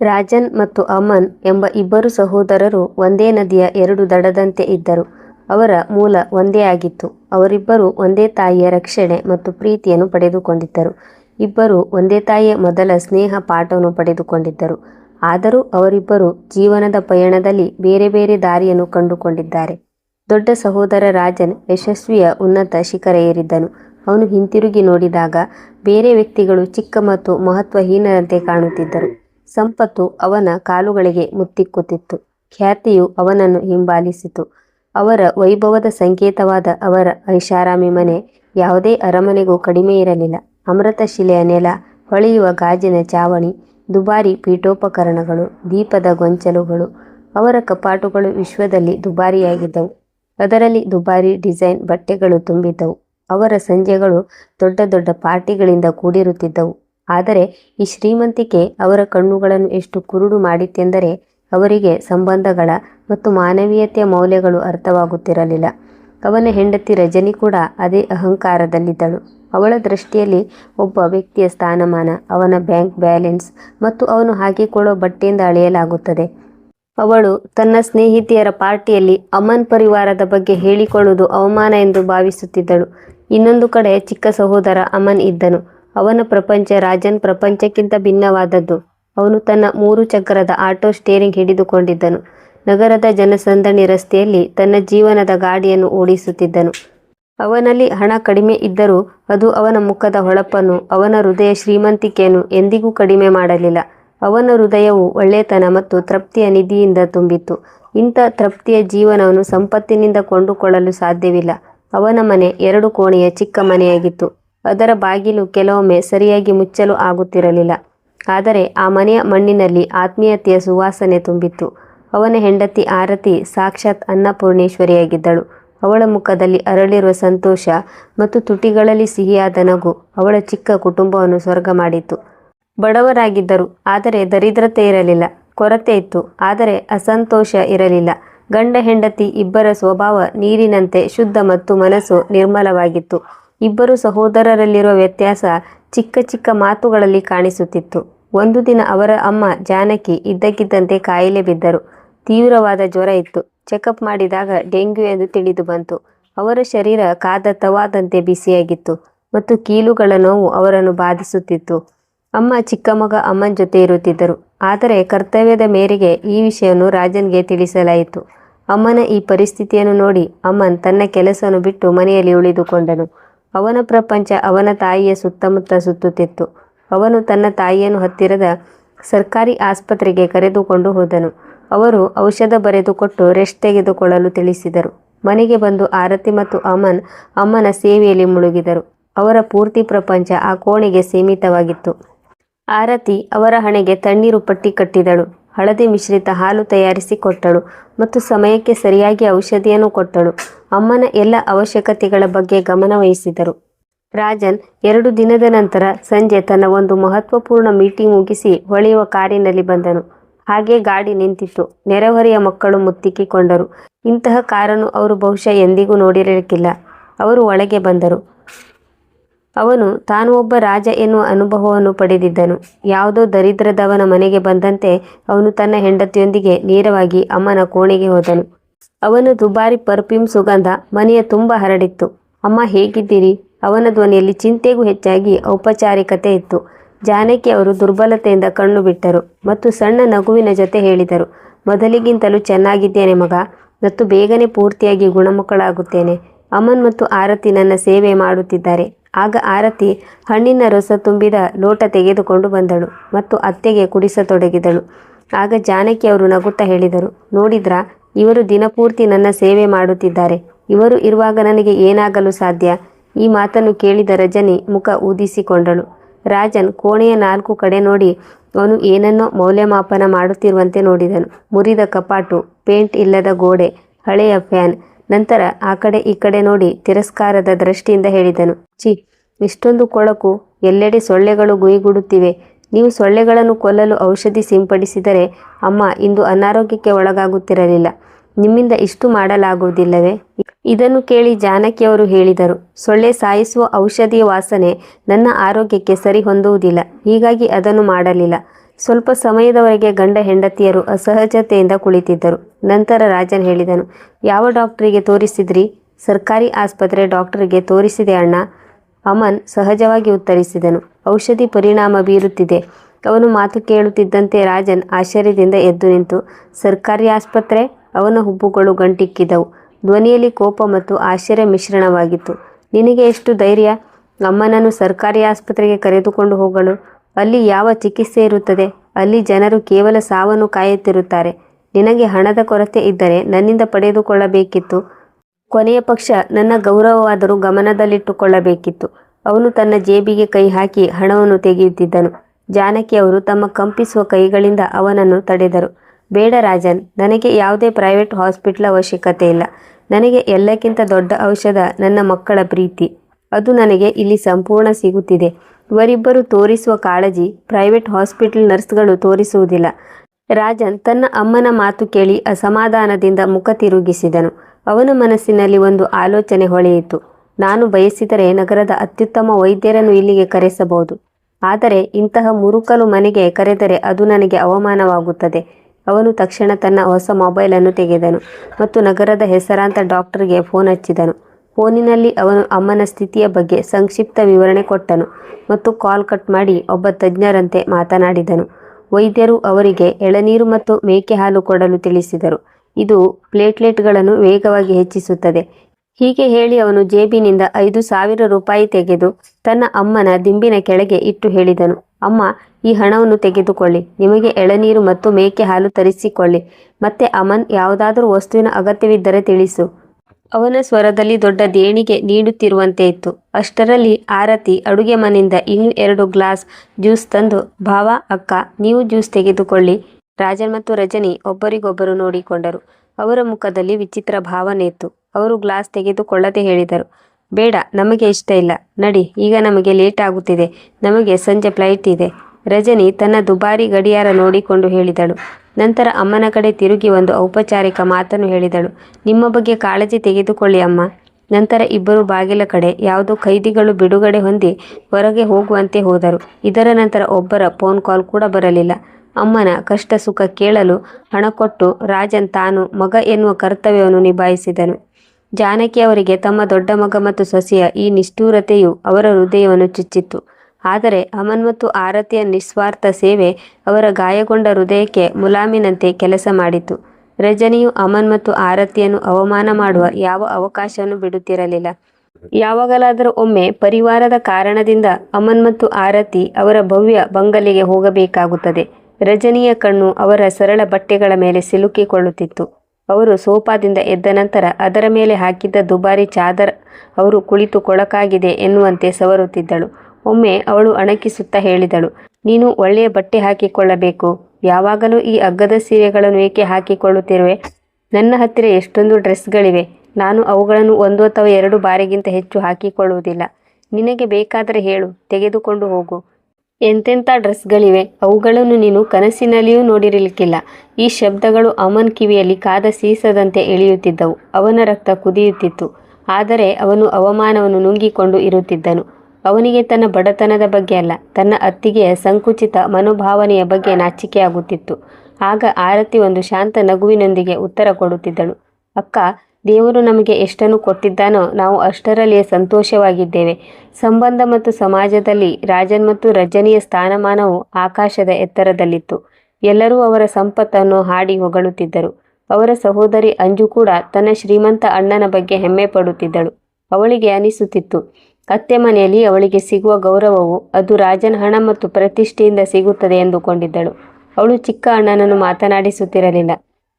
ರಾಜನ್ ಮತ್ತು ಅಮನ್ ಎಂಬ ಇಬ್ಬರು ಸಹೋದರರು ಒಂದೇ ನದಿಯ ಎರಡು ದಡದಂತೆ ಇದ್ದರು. ಅವರ ಮೂಲ ಒಂದೇ ಆಗಿತ್ತು. ಅವರಿಬ್ಬರು ಒಂದೇ ತಾಯಿಯ ರಕ್ಷಣೆ ಮತ್ತು ಪ್ರೀತಿಯನ್ನು ಪಡೆದುಕೊಂಡಿದ್ದರು. ಇಬ್ಬರು ಒಂದೇ ತಾಯಿಯ ಮೊದಲ ಸ್ನೇಹ ಪಾಠವನ್ನು ಪಡೆದುಕೊಂಡಿದ್ದರು. ಆದರೂ ಅವರಿಬ್ಬರು ಜೀವನದ ಪಯಣದಲ್ಲಿ ಬೇರೆ ಬೇರೆ ದಾರಿಯನ್ನು ಕಂಡುಕೊಂಡಿದ್ದಾರೆ. ದೊಡ್ಡ ಸಹೋದರ ರಾಜನ್ ಯಶಸ್ವಿಯ ಉನ್ನತ ಶಿಖರ ಏರಿದ್ದನು ಅವನು ಹಿಂತಿರುಗಿ ನೋಡಿದಾಗ ಬೇರೆ ವ್ಯಕ್ತಿಗಳು ಚಿಕ್ಕ ಮತ್ತು ಮಹತ್ವಹೀನರಂತೆ ಕಾಣುತ್ತಿದ್ದರು. ಸಂಪತ್ತು ಅವನ ಕಾಲುಗಳಿಗೆ ಮುತ್ತಿಕ್ಕುತ್ತಿತ್ತು. ಖ್ಯಾತಿಯು ಅವನನ್ನು ಹಿಂಬಾಲಿಸಿತು. ಅವರ ವೈಭವದ ಸಂಕೇತವಾದ ಅವರ ಐಷಾರಾಮಿ ಮನೆ ಯಾವುದೇ ಅರಮನೆಗೂ ಕಡಿಮೆ ಇರಲಿಲ್ಲ. ಅಮೃತ ಶಿಲೆಯ ನೆಲ, ಹೊಳೆಯುವ ಗಾಜಿನ ಚಾವಣಿ, ದುಬಾರಿ ಪೀಠೋಪಕರಣಗಳು, ದೀಪದ ಗೊಂಚಲುಗಳು, ಅವರ ಕಪಾಟುಗಳು ವಿಶ್ವದಲ್ಲಿ ದುಬಾರಿಯಾಗಿದ್ದವು. ಅದರಲ್ಲಿ ದುಬಾರಿ ಡಿಸೈನ್ ಬಟ್ಟೆಗಳು ತುಂಬಿದ್ದವು. ಅವರ ಸಂಜೆಗಳು ದೊಡ್ಡ ದೊಡ್ಡ ಪಾರ್ಟಿಗಳಿಂದ ಕೂಡಿರುತ್ತಿದ್ದವು. ಆದರೆ ಈ ಶ್ರೀಮಂತಿಕೆ ಅವರ ಕಣ್ಣುಗಳನ್ನು ಎಷ್ಟು ಕುರುಡು ಮಾಡಿತೆಂದರೆ ಅವರಿಗೆ ಸಂಬಂಧಗಳ ಮತ್ತು ಮಾನವೀಯತೆಯ ಮೌಲ್ಯಗಳು ಅರ್ಥವಾಗುತ್ತಿರಲಿಲ್ಲ. ಅವನ ಹೆಂಡತಿ ರಜನಿ ಕೂಡ ಅದೇ ಅಹಂಕಾರದಲ್ಲಿದ್ದಳು. ಅವಳ ದೃಷ್ಟಿಯಲ್ಲಿ ಒಬ್ಬ ವ್ಯಕ್ತಿಯ ಸ್ಥಾನಮಾನ, ಅವನ ಬ್ಯಾಂಕ್ ಬ್ಯಾಲೆನ್ಸ್ ಮತ್ತು ಅವನು ಹಾಕಿಕೊಳ್ಳೋ ಬಟ್ಟೆಯಿಂದ ಅಳೆಯಲಾಗುತ್ತದೆ. ಅವಳು ತನ್ನ ಸ್ನೇಹಿತೆಯರ ಪಾರ್ಟಿಯಲ್ಲಿ ಅಮನ್ ಪರಿವಾರದ ಬಗ್ಗೆ ಹೇಳಿಕೊಳ್ಳುವುದು ಅವಮಾನ ಎಂದು ಭಾವಿಸುತ್ತಿದ್ದಳು. ಇನ್ನೊಂದು ಕಡೆ ಚಿಕ್ಕ ಸಹೋದರ ಅಮನ್ ಇದ್ದನು. ಅವನ ಪ್ರಪಂಚ ರಾಜನ್ ಪ್ರಪಂಚಕ್ಕಿಂತ ಭಿನ್ನವಾದದ್ದು. ಅವನು ತನ್ನ ಮೂರು ಚಕ್ರದ ಆಟೋ ಸ್ಟೇರಿಂಗ್ ಹಿಡಿದುಕೊಂಡಿದ್ದನು. ನಗರದ ಜನಸಂದಣಿ ರಸ್ತೆಯಲ್ಲಿ ತನ್ನ ಜೀವನದ ಗಾಡಿಯನ್ನು ಓಡಿಸುತ್ತಿದ್ದನು. ಅವನಲ್ಲಿ ಹಣ ಕಡಿಮೆ ಇದ್ದರೂ ಅದು ಅವನ ಮುಖದ ಹೊಳಪನ್ನು, ಅವನ ಹೃದಯ ಶ್ರೀಮಂತಿಕೆಯನ್ನು ಎಂದಿಗೂ ಕಡಿಮೆ ಮಾಡಲಿಲ್ಲ. ಅವನ ಹೃದಯವು ಒಳ್ಳೆತನ ಮತ್ತು ತೃಪ್ತಿಯ ನಿಧಿಯಿಂದ ತುಂಬಿತ್ತು. ಇಂಥ ತೃಪ್ತಿಯ ಜೀವನವನ್ನು ಸಂಪತ್ತಿನಿಂದ ಕೊಂಡುಕೊಳ್ಳಲು ಸಾಧ್ಯವಿಲ್ಲ. ಅವನ ಮನೆ ಎರಡು ಕೋಣೆಯ ಚಿಕ್ಕ ಮನೆಯಾಗಿತ್ತು. ಅದರ ಬಾಗಿಲು ಕೆಲವೊಮ್ಮೆ ಸರಿಯಾಗಿ ಮುಚ್ಚಲು ಆಗುತ್ತಿರಲಿಲ್ಲ. ಆದರೆ ಆ ಮನೆಯ ಮಣ್ಣಿನಲ್ಲಿ ಆತ್ಮೀಯತೆಯ ಸುವಾಸನೆ ತುಂಬಿತ್ತು. ಅವನ ಹೆಂಡತಿ ಆರತಿ ಸಾಕ್ಷಾತ್ ಅನ್ನಪೂರ್ಣೇಶ್ವರಿಯಾಗಿದ್ದಳು. ಅವಳ ಮುಖದಲ್ಲಿ ಅರಳಿರುವ ಸಂತೋಷ ಮತ್ತು ತುಟಿಗಳಲ್ಲಿ ಸಿಹಿಯಾದ ನಗು ಅವಳ ಚಿಕ್ಕ ಕುಟುಂಬವನ್ನು ಸ್ವರ್ಗ ಮಾಡಿತ್ತು. ಬಡವರಾಗಿದ್ದರು, ಆದರೆ ದರಿದ್ರತೆ ಇರಲಿಲ್ಲ, ಕೊರತೆ ಇತ್ತು, ಆದರೆ ಅಸಂತೋಷ ಇರಲಿಲ್ಲ. ಗಂಡ ಹೆಂಡತಿ ಇಬ್ಬರ ಸ್ವಭಾವ ನೀರಿನಂತೆ ಶುದ್ಧ ಮತ್ತು ಮನಸ್ಸು ನಿರ್ಮಲವಾಗಿತ್ತು. ಇಬ್ಬರು ಸಹೋದರರಲ್ಲಿರುವ ವ್ಯತ್ಯಾಸ ಚಿಕ್ಕ ಚಿಕ್ಕ ಮಾತುಗಳಲ್ಲಿ ಕಾಣಿಸುತ್ತಿತ್ತು. ಒಂದು ದಿನ ಅವರ ಅಮ್ಮ ಜಾನಕಿ ಇದ್ದಕ್ಕಿದ್ದಂತೆ ಕಾಯಿಲೆ ಬಿದ್ದರು. ತೀವ್ರವಾದ ಜ್ವರ ಇತ್ತು. ಚೆಕಪ್ ಮಾಡಿದಾಗ ಡೆಂಗ್ಯೂ ಎಂದು ತಿಳಿದು ಬಂತು. ಅವರ ಶರೀರ ಕಾದ ತವಾದಂತೆ ಬಿಸಿಯಾಗಿತ್ತು ಮತ್ತು ಕೀಲುಗಳ ನೋವು ಅವರನ್ನು ಬಾಧಿಸುತ್ತಿತ್ತು. ಅಮ್ಮ ಚಿಕ್ಕ ಮಗ ಅಮ್ಮನ ಜೊತೆ ಇರುತ್ತಿದ್ದರು. ಆದರೆ ಕರ್ತವ್ಯದ ಮೇರೆಗೆ ಈ ವಿಷಯವನ್ನು ರಾಜನ್ಗೆ ತಿಳಿಸಲಾಯಿತು. ಅಮ್ಮನ ಈ ಪರಿಸ್ಥಿತಿಯನ್ನು ನೋಡಿ ಅಮ್ಮನ್ ತನ್ನ ಕೆಲಸವನ್ನು ಬಿಟ್ಟು ಮನೆಯಲ್ಲಿ ಉಳಿದುಕೊಂಡನು. ಅವನ ಪ್ರಪಂಚ ಅವನ ತಾಯಿಯ ಸುತ್ತಮುತ್ತ ಸುತ್ತುತ್ತಿತ್ತು. ಅವನು ತನ್ನ ತಾಯಿಯನ್ನು ಹತ್ತಿರದ ಸರ್ಕಾರಿ ಆಸ್ಪತ್ರೆಗೆ ಕರೆದುಕೊಂಡು ಹೋದನು. ಅವರು ಔಷಧ ಬರೆದುಕೊಟ್ಟು ರೆಸ್ಟ್ ತೆಗೆದುಕೊಳ್ಳಲು ತಿಳಿಸಿದರು. ಮನೆಗೆ ಬಂದು ಆರತಿ ಮತ್ತು ಅಮನ್ ಅಮ್ಮನ ಸೇವೆಯಲ್ಲಿ ಮುಳುಗಿದರು. ಅವರ ಪೂರ್ತಿ ಪ್ರಪಂಚ ಆ ಕೋಣೆಗೆ ಸೀಮಿತವಾಗಿತ್ತು. ಆರತಿ ಅವರ ಹಣೆಗೆ ತಣ್ಣೀರು ಪಟ್ಟಿ ಕಟ್ಟಿದಳು. ಹಳದಿ ಮಿಶ್ರಿತ ಹಾಲು ತಯಾರಿಸಿ ಕೊಟ್ಟಳು ಮತ್ತು ಸಮಯಕ್ಕೆ ಸರಿಯಾಗಿ ಔಷಧಿಯನ್ನು ಕೊಟ್ಟಳು. ಅಮ್ಮನ ಎಲ್ಲ ಅವಶ್ಯಕತೆಗಳ ಬಗ್ಗೆ ಗಮನವಹಿಸಿದರು ರಾಜನ್ ಎರಡು ದಿನದ ನಂತರ ಸಂಜೆ ತನ್ನ ಒಂದು ಮಹತ್ವಪೂರ್ಣ ಮೀಟಿಂಗ್ ಮುಗಿಸಿ ಹೊಳೆಯುವ ಕಾರಿನಲ್ಲಿ ಬಂದನು. ಹಾಗೆ ಗಾಡಿ ನಿಂತಿತ್ತು. ನೆರೆಹೊರೆಯ ಮಕ್ಕಳು ಮುತ್ತಿಕ್ಕಿಕೊಂಡರು. ಇಂತಹ ಕಾರನ್ನು ಅವರು ಬಹುಶಃ ಎಂದಿಗೂ ನೋಡಿರಲಿಕ್ಕಿಲ್ಲ. ಅವರು ಒಳಗೆ ಬಂದರು. ಅವನು ತಾನು ಒಬ್ಬ ರಾಜ ಎನ್ನುವ ಅನುಭವವನ್ನು ಪಡೆದಿದ್ದನು. ಯಾವುದೋ ದರಿದ್ರದವನ ಮನೆಗೆ ಬಂದಂತೆ ಅವನು ತನ್ನ ಹೆಂಡತಿಯೊಂದಿಗೆ ನೇರವಾಗಿ ಅಮ್ಮನ ಕೋಣೆಗೆ ಹೋದನು. ಅವನ ದುಬಾರಿ ಪರ್ಫ್ಯೂಮ್ ಸುಗಂಧ ಮನೆಯ ತುಂಬ ಹರಡಿತ್ತು. ಅಮ್ಮ, ಹೇಗಿದ್ದೀರಿ? ಅವನ ಧ್ವನಿಯಲ್ಲಿ ಚಿಂತೆಗೂ ಹೆಚ್ಚಾಗಿ ಔಪಚಾರಿಕತೆ ಇತ್ತು. ಜಾನಕಿ ಅವರು ದುರ್ಬಲತೆಯಿಂದ ಕಣ್ಣು ಬಿಟ್ಟರು ಮತ್ತು ಸಣ್ಣ ನಗುವಿನ ಜೊತೆ ಹೇಳಿದರು, ಮೊದಲಿಗಿಂತಲೂ ಚೆನ್ನಾಗಿದ್ದೇನೆ ಮಗ, ಮತ್ತು ಬೇಗನೆ ಪೂರ್ತಿಯಾಗಿ ಗುಣಮುಖಳಾಗುತ್ತೇನೆ. ಅಮನ್ ಮತ್ತು ಆರತಿ ನನ್ನ ಸೇವೆ ಮಾಡುತ್ತಿದ್ದಾರೆ. ಆಗ ಆರತಿ ಹಣ್ಣಿನ ರಸ ತುಂಬಿದ ಲೋಟ ತೆಗೆದುಕೊಂಡು ಬಂದಳು ಮತ್ತು ಅತ್ತೆಗೆ ಕುಡಿಸತೊಡಗಿದಳು. ಆಗ ಜಾನಕಿ ಅವರು ನಗುತ್ತಾ ಹೇಳಿದರು, ನೋಡಿದ್ರಾ, ಇವರು ದಿನಪೂರ್ತಿ ನನ್ನ ಸೇವೆ ಮಾಡುತ್ತಿದ್ದಾರೆ. ಇವರು ಇರುವಾಗ ನನಗೆ ಏನಾಗಲು ಸಾಧ್ಯ? ಈ ಮಾತನ್ನು ಕೇಳಿದ ರಜನಿ ಮುಖ ಊದಿಸಿಕೊಂಡಳು. ರಾಜನ್ ಕೋಣೆಯ ನಾಲ್ಕು ಕಡೆ ನೋಡಿ, ಅವನು ಏನನ್ನೋ ಮೌಲ್ಯಮಾಪನ ಮಾಡುತ್ತಿರುವಂತೆ ನೋಡಿದನು. ಮುರಿದ ಕಪಾಟು, ಪೇಂಟ್ ಇಲ್ಲದ ಗೋಡೆ, ಹಳೆಯ ಫ್ಯಾನ್ ನಂತರ ಆ ಕಡೆ ಈ ಕಡೆ ನೋಡಿ ತಿರಸ್ಕಾರದ ದೃಷ್ಟಿಯಿಂದ ಹೇಳಿದನು, ಛೀ, ಇಷ್ಟೊಂದು ಕೊಳಕು ಎಲ್ಲೆಡೆ ಸೊಳ್ಳೆಗಳು ಗುಯಿಗುಡುತ್ತಿವೆ. ನೀವು ಸೊಳ್ಳೆಗಳನ್ನು ಕೊಲ್ಲಲು ಔಷಧಿ ಸಿಂಪಡಿಸಿದರೆ ಅಮ್ಮ ಇಂದು ಅನಾರೋಗ್ಯಕ್ಕೆ ಒಳಗಾಗುತ್ತಿರಲಿಲ್ಲ. ನಿಮ್ಮಿಂದ ಇಷ್ಟು ಮಾಡಲಾಗುವುದಿಲ್ಲವೇ? ಇದನ್ನು ಕೇಳಿ ಜಾನಕಿಯವರು ಹೇಳಿದರು, ಸೊಳ್ಳೆ ಸಾಯಿಸುವ ಔಷಧಿಯ ವಾಸನೆ ನನ್ನ ಆರೋಗ್ಯಕ್ಕೆ ಸರಿ ಹೊಂದುವುದಿಲ್ಲ ಹೀಗಾಗಿ ಅದನ್ನು ಮಾಡಲಿಲ್ಲ. ಸ್ವಲ್ಪ ಸಮಯದವರೆಗೆ ಗಂಡ ಹೆಂಡತಿಯರು ಅಸಹಜತೆಯಿಂದ ಕುಳಿತಿದ್ದರು. ನಂತರ ರಾಜನ್ ಹೇಳಿದನು, ಯಾವ ಡಾಕ್ಟರಿಗೆ ತೋರಿಸಿದ್ರಿ? ಸರ್ಕಾರಿ ಆಸ್ಪತ್ರೆ ಡಾಕ್ಟರಿಗೆ ತೋರಿಸಿದೆ ಅಣ್ಣ. ಅಮನ್ ಸಹಜವಾಗಿ ಉತ್ತರಿಸಿದನು, ಔಷಧಿ ಪರಿಣಾಮ ಬೀರುತ್ತಿದೆ. ಅವನು ಮಾತು ಕೇಳುತ್ತಿದ್ದಂತೆ ರಾಜನ್ ಆಶ್ಚರ್ಯದಿಂದ ಎದ್ದು ನಿಂತು, ಸರ್ಕಾರಿ ಆಸ್ಪತ್ರೆ? ಅವನ ಹುಬ್ಬುಗಳು ಗಂಟಿಕ್ಕಿದವು. ಧ್ವನಿಯಲ್ಲಿ ಕೋಪ ಮತ್ತು ಆಶ್ಚರ್ಯ ಮಿಶ್ರಣವಾಗಿತ್ತು. ನಿನಗೆ ಎಷ್ಟು ಧೈರ್ಯ? ಅಮ್ಮನನ್ನು ಸರ್ಕಾರಿ ಆಸ್ಪತ್ರೆಗೆ ಕರೆದುಕೊಂಡು ಹೋಗಲು ಅಲ್ಲಿ ಯಾವ ಚಿಕಿತ್ಸೆ ಇರುತ್ತದೆ? ಅಲ್ಲಿ ಜನರು ಕೇವಲ ಸಾವನ್ನು ಕಾಯುತ್ತಿರುತ್ತಾರೆ. ನಿನಗೆ ಹಣದ ಕೊರತೆ ಇದ್ದರೆ ನನ್ನಿಂದ ಪಡೆದುಕೊಳ್ಳಬೇಕಿತ್ತು. ಕೊನೆಯ ಪಕ್ಷ ನನ್ನ ಗೌರವವಾದರೂ ಗಮನದಲ್ಲಿಟ್ಟುಕೊಳ್ಳಬೇಕಿತ್ತು. ಅವನು ತನ್ನ ಜೇಬಿಗೆ ಕೈ ಹಾಕಿ ಹಣವನ್ನು ತೆಗೆಯುತ್ತಿದ್ದನು. ಜಾನಕಿ ಅವರು ತಮ್ಮ ಕಂಪಿಸುವ ಕೈಗಳಿಂದ ಅವನನ್ನು ತಡೆದರು. ಬೇಡ ರಾಜನ್, ನನಗೆ ಯಾವುದೇ ಪ್ರೈವೇಟ್ ಹಾಸ್ಪಿಟ್ಲ್ ಅವಶ್ಯಕತೆ ಇಲ್ಲ. ನನಗೆ ಎಲ್ಲಕ್ಕಿಂತ ದೊಡ್ಡ ಔಷಧ ನನ್ನ ಮಕ್ಕಳ ಪ್ರೀತಿ. ಅದು ನನಗೆ ಇಲ್ಲಿ ಸಂಪೂರ್ಣ ಸಿಗುತ್ತಿದೆ. ಇವರಿಬ್ಬರು ತೋರಿಸುವ ಕಾಳಜಿ ಪ್ರೈವೇಟ್ ಹಾಸ್ಪಿಟಲ್ ನರ್ಸ್ಗಳು ತೋರಿಸುವುದಿಲ್ಲ. ರಾಜನ್ ತನ್ನ ಅಮ್ಮನ ಮಾತು ಕೇಳಿ ಅಸಮಾಧಾನದಿಂದ ಮುಖ ತಿರುಗಿಸಿದನು. ಅವನ ಮನಸ್ಸಿನಲ್ಲಿ ಒಂದು ಆಲೋಚನೆ ಹೊಳೆಯಿತು. ನಾನು ಬಯಸಿದರೆ ನಗರದ ಅತ್ಯುತ್ತಮ ವೈದ್ಯರನ್ನು ಇಲ್ಲಿಗೆ ಕರೆಸಬಹುದು. ಆದರೆ ಇಂತಹ ಮುರುಕಲು ಮನೆಗೆ ಕರೆದರೆ ಅದು ನನಗೆ ಅವಮಾನವಾಗುತ್ತದೆ. ಅವನು ತಕ್ಷಣ ತನ್ನ ಹೊಸ ಮೊಬೈಲನ್ನು ತೆಗೆದನು ಮತ್ತು ನಗರದ ಹೆಸರಾಂತ ಡಾಕ್ಟರ್ಗೆ ಫೋನ್ ಹಚ್ಚಿದನು. ಫೋನಿನಲ್ಲಿ ಅವನು ಅಮ್ಮನ ಸ್ಥಿತಿಯ ಬಗ್ಗೆ ಸಂಕ್ಷಿಪ್ತ ವಿವರಣೆ ಕೊಟ್ಟನು ಮತ್ತು ಕಾಲ್ ಕಟ್ ಮಾಡಿ ಒಬ್ಬ ತಜ್ಞರಂತೆ ಮಾತನಾಡಿದನು. ವೈದ್ಯರು ಅವರಿಗೆ ಎಳನೀರು ಮತ್ತು ಮೇಕೆ ಹಾಲು ಕೊಡಲು ತಿಳಿಸಿದರು. ಇದು ಪ್ಲೇಟ್ಲೆಟ್ಗಳನ್ನು ವೇಗವಾಗಿ ಹೆಚ್ಚಿಸುತ್ತದೆ. ಹೀಗೆ ಹೇಳಿ ಅವನು ಜೇಬಿನಿಂದ ಐದು ಸಾವಿರ ರೂಪಾಯಿ ತೆಗೆದು ತನ್ನ ಅಮ್ಮನ ದಿಂಬಿನ ಕೆಳಗೆ ಇಟ್ಟು ಹೇಳಿದನು. ಅಮ್ಮ, ಈ ಹಣವನ್ನು ತೆಗೆದುಕೊಳ್ಳಿ. ನಿಮಗೆ ಎಳನೀರು ಮತ್ತು ಮೇಕೆ ಹಾಲು ತರಿಸಿಕೊಳ್ಳಿ. ಮತ್ತೆ ಅಮನ್ ಯಾವುದಾದರೂ ವಸ್ತುವಿನ ಅಗತ್ಯವಿದ್ದರೆ ತಿಳಿಸು. ಅವನ ಸ್ವರದಲ್ಲಿ ದೊಡ್ಡ ದೇಣಿಗೆ ನೀಡುತ್ತಿರುವಂತೆ ಇತ್ತು. ಅಷ್ಟರಲ್ಲಿ ಆರತಿ ಅಡುಗೆ ಮನೆಯಿಂದ ಇನ್ನೂ ಎರಡು ಗ್ಲಾಸ್ ಜ್ಯೂಸ್ ತಂದು, ಭಾವ, ಅಕ್ಕ, ನೀವು ಜ್ಯೂಸ್ ತೆಗೆದುಕೊಳ್ಳಿ. ರಾಜನ್ ಮತ್ತು ರಜನಿ ಒಬ್ಬರಿಗೊಬ್ಬರು ನೋಡಿಕೊಂಡರು. ಅವರ ಮುಖದಲ್ಲಿ ವಿಚಿತ್ರ ಭಾವನೆ ಇತ್ತು. ಅವರು ಗ್ಲಾಸ್ ತೆಗೆದುಕೊಳ್ಳದೆ ಹೇಳಿದರು, ಬೇಡ, ನಮಗೆ ಇಷ್ಟ ಇಲ್ಲ. ನಡಿ, ಈಗ ನಮಗೆ ಲೇಟ್ ಆಗುತ್ತಿದೆ. ನಮಗೆ ಸಂಜೆ ಫ್ಲೈಟ್ ಇದೆ. ರಜನಿ ತನ್ನ ದುಬಾರಿ ಗಡಿಯಾರ ನೋಡಿಕೊಂಡು ಹೇಳಿದಳು. ನಂತರ ಅಮ್ಮನ ಕಡೆ ತಿರುಗಿ ಒಂದು ಔಪಚಾರಿಕ ಮಾತನ್ನು ಹೇಳಿದಳು. ನಿಮ್ಮ ಬಗ್ಗೆ ಕಾಳಜಿ ತೆಗೆದುಕೊಳ್ಳಿ ಅಮ್ಮ. ನಂತರ ಇಬ್ಬರು ಬಾಗಿಲ ಕಡೆ ಯಾವುದೋ ಖೈದಿಗಳು ಬಿಡುಗಡೆ ಹೊಂದಿ ಹೊರಗೆ ಹೋಗುವಂತೆ ಹೋದರು. ಇದರ ನಂತರ ಒಬ್ಬರ ಫೋನ್ ಕಾಲ್ ಕೂಡ ಬರಲಿಲ್ಲ. ಅಮ್ಮನ ಕಷ್ಟ ಸುಖ ಕೇಳಲು ಹಣ ಕೊಟ್ಟು ರಾಜನ್ ತಾನು ಮಗ ಎನ್ನುವ ಕರ್ತವ್ಯವನ್ನು ನಿಭಾಯಿಸಿದನು. ಜಾನಕಿ ಅವರಿಗೆ ತಮ್ಮ ದೊಡ್ಡ ಮಗ ಮತ್ತು ಸೊಸೆಯ ಈ ನಿಷ್ಠೂರತೆಯು ಅವರ ಹೃದಯವನ್ನು ಚುಚ್ಚಿತ್ತು. ಆದರೆ ಅಮನ್ ಮತ್ತು ಆರತಿಯ ನಿಸ್ವಾರ್ಥ ಸೇವೆ ಅವರ ಗಾಯಗೊಂಡ ಹೃದಯಕ್ಕೆ ಮುಲಾಮಿನಂತೆ ಕೆಲಸ ಮಾಡಿತು. ರಜನಿಯು ಅಮನ್ ಮತ್ತು ಆರತಿಯನ್ನು ಅವಮಾನ ಮಾಡುವ ಯಾವ ಅವಕಾಶವನ್ನು ಬಿಡುತ್ತಿರಲಿಲ್ಲ. ಯಾವಾಗಲಾದರೂ ಒಮ್ಮೆ ಪರಿವಾರದ ಕಾರಣದಿಂದ ಅಮನ್ ಮತ್ತು ಆರತಿ ಅವರ ಭವ್ಯ ಬಂಗಲೆಗೆ ಹೋಗಬೇಕಾಗುತ್ತದೆ. ರಜನಿಯ ಕಣ್ಣು ಅವರ ಸರಳ ಬಟ್ಟೆಗಳ ಮೇಲೆ ಸಿಲುಕಿಕೊಳ್ಳುತ್ತಿತ್ತು. ಅವರು ಸೋಫಾದಿಂದ ಎದ್ದ ನಂತರ ಅದರ ಮೇಲೆ ಹಾಕಿದ್ದ ದುಬಾರಿ ಚಾದರ್ ಅವರು ಕುಳಿತು ಕೊಳಕಾಗಿದೆ ಎನ್ನುವಂತೆ ಸವರುತ್ತಿದ್ದಳು. ಒಮ್ಮೆ ಅವಳು ಅಣಕಿಸುತ್ತಾ ಹೇಳಿದಳು, ನೀನು ಒಳ್ಳೆಯ ಬಟ್ಟೆ ಹಾಕಿಕೊಳ್ಳಬೇಕು. ಯಾವಾಗಲೂ ಈ ಅಗ್ಗದ ಸೀರೆಗಳನ್ನು ಏಕೆ ಹಾಕಿಕೊಳ್ಳುತ್ತಿರುವೆ? ನನ್ನ ಹತ್ತಿರ ಎಷ್ಟೊಂದು ಡ್ರೆಸ್ಗಳಿವೆ. ನಾನು ಅವುಗಳನ್ನು ಒಂದು ಅಥವಾ ಎರಡು ಬಾರಿಗಿಂತ ಹೆಚ್ಚು ಹಾಕಿಕೊಳ್ಳುವುದಿಲ್ಲ. ನಿನಗೆ ಬೇಕಾದರೆ ಹೇಳು, ತೆಗೆದುಕೊಂಡು ಹೋಗು. ಎಂತೆಂಥ ಡ್ರೆಸ್ಗಳಿವೆ? ಅವುಗಳನ್ನು ನೀನು ಕನಸಿನಲ್ಲಿಯೂ ನೋಡಿರಲಿಕ್ಕಿಲ್ಲ. ಈ ಶಬ್ದಗಳು ಅಮನ್ ಕಿವಿಯಲ್ಲಿ ಕಾದ ಸೀಸದಂತೆ ಇಳಿಯುತ್ತಿದ್ದವು. ಅವನ ರಕ್ತ ಕುದಿಯುತ್ತಿತ್ತು. ಆದರೆ ಅವನು ಅವಮಾನವನ್ನು ನುಂಗಿಕೊಂಡು ಇರುತ್ತಿದ್ದನು. ಅವನಿಗೆ ತನ್ನ ಬಡತನದ ಬಗ್ಗೆ ಅಲ್ಲ, ತನ್ನ ಅತ್ತಿಗೆಯ ಸಂಕುಚಿತ ಮನೋಭಾವನೆಯ ಬಗ್ಗೆ ನಾಚಿಕೆಯಾಗುತ್ತಿತ್ತು. ಆಗ ಆರತಿ ಒಂದು ಶಾಂತ ನಗುವಿನೊಂದಿಗೆ ಉತ್ತರ ಕೊಡುತ್ತಿದ್ದಳು. ಅಕ್ಕ, ದೇವರು ನಮಗೆ ಎಷ್ಟನ್ನು ಕೊಟ್ಟಿದ್ದಾನೋ ನಾವು ಅಷ್ಟರಲ್ಲಿಯೇ ಸಂತೋಷವಾಗಿದ್ದೇವೆ. ಸಂಬಂಧ ಮತ್ತು ಸಮಾಜದಲ್ಲಿ ರಾಜನ್ ಮತ್ತು ರಜನಿಯ ಸ್ಥಾನಮಾನವು ಆಕಾಶದ ಎತ್ತರದಲ್ಲಿತ್ತು. ಎಲ್ಲರೂ ಅವರ ಸಂಪತ್ತನ್ನು ಹಾಡಿ ಹೊಗಳುತ್ತಿದ್ದರು. ಅವರ ಸಹೋದರಿ ಅಂಜು ಕೂಡ ತನ್ನ ಶ್ರೀಮಂತ ಅಣ್ಣನ ಬಗ್ಗೆ ಹೆಮ್ಮೆ ಪಡುತ್ತಿದ್ದಳು. ಅವಳಿಗೆ ಅನಿಸುತ್ತಿತ್ತು ಅತ್ತೆ ಮನೆಯಲ್ಲಿ ಅವಳಿಗೆ ಸಿಗುವ ಗೌರವವು ಅದು ರಾಜನ ಹಣ ಮತ್ತು ಪ್ರತಿಷ್ಠೆಯಿಂದ ಸಿಗುತ್ತದೆ ಎಂದುಕೊಂಡಿದ್ದಳು. ಅವಳು ಚಿಕ್ಕ ಅಣ್ಣನನ್ನು ಮಾತನಾಡಿಸುತ್ತಿರಲಿಲ್ಲ.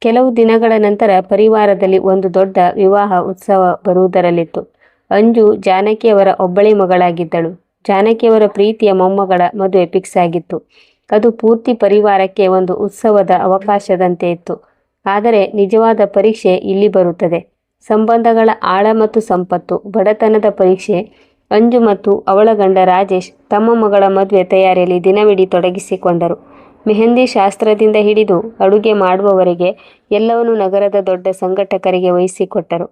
ಕೆಲವು ದಿನಗಳ ನಂತರ ಪರಿವಾರದಲ್ಲಿ ಒಂದು ದೊಡ್ಡ ವಿವಾಹ ಉತ್ಸವ ಬರುವುದರಲ್ಲಿತ್ತು. ಅಂಜು ಜಾನಕಿಯವರ ಒಬ್ಬಳೇ ಮಗಳಾಗಿದ್ದಳು. ಜಾನಕಿಯವರ ಪ್ರೀತಿಯ ಮೊಮ್ಮಗಳ ಮದುವೆ ಫಿಕ್ಸ್ ಆಗಿತ್ತು. ಅದು ಪೂರ್ತಿ ಪರಿವಾರಕ್ಕೆ ಒಂದು ಉತ್ಸವದ ಅವಕಾಶದಂತೆ ಇತ್ತು. ಆದರೆ ನಿಜವಾದ ಪರೀಕ್ಷೆ ಇಲ್ಲಿ ಬರುತ್ತದೆ. ಸಂಬಂಧಗಳ ಆಳ ಮತ್ತು ಸಂಪತ್ತು, ಬಡತನದ ಪರೀಕ್ಷೆ ಅಂಜು ಮತ್ತು ಅವಳ ಗಂಡ ರಾಜೇಶ್ ತಮ್ಮ ಮಗಳ ಮದುವೆ ತಯಾರಿಯಲ್ಲಿ ದಿನವಿಡೀ ತೊಡಗಿಸಿಕೊಂಡರು. ಮೆಹಂದಿ ಶಾಸ್ತ್ರದಿಂದ ಹಿಡಿದು ಅಡುಗೆ ಮಾಡುವವರೆಗೆ ಎಲ್ಲವನ್ನೂ ನಗರದ ದೊಡ್ಡ ಸಂಘಟಕರಿಗೆ ವಹಿಸಿಕೊಟ್ಟರು.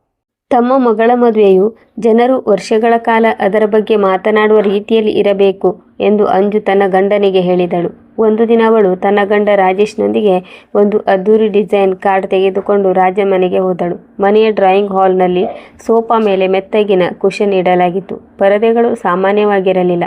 ತಮ್ಮ ಮಗಳ ಮದುವೆಯು ಜನರು ವರ್ಷಗಳ ಕಾಲ ಅದರ ಬಗ್ಗೆ ಮಾತನಾಡುವ ರೀತಿಯಲ್ಲಿ ಇರಬೇಕು ಎಂದು ಅಂಜು ತನ್ನ ಗಂಡನಿಗೆ ಹೇಳಿದಳು. ಒಂದು ದಿನ ಅವಳು ತನ್ನ ಗಂಡ ರಾಜೇಶ್ನೊಂದಿಗೆ ಒಂದು ಅದ್ದೂರಿ ಡಿಸೈನ್ ಕಾರ್ಡ್ ತೆಗೆದುಕೊಂಡು ರಾಜ ಮನೆಗೆ ಹೋದಳು. ಮನೆಯ ಡ್ರಾಯಿಂಗ್ ಹಾಲ್ನಲ್ಲಿ ಸೋಫಾ ಮೇಲೆ ಮೆತ್ತಗಿನ ಕುಶನ್ ಇಡಲಾಗಿತ್ತು. ಪರದೆಗಳು ಸಾಮಾನ್ಯವಾಗಿರಲಿಲ್ಲ.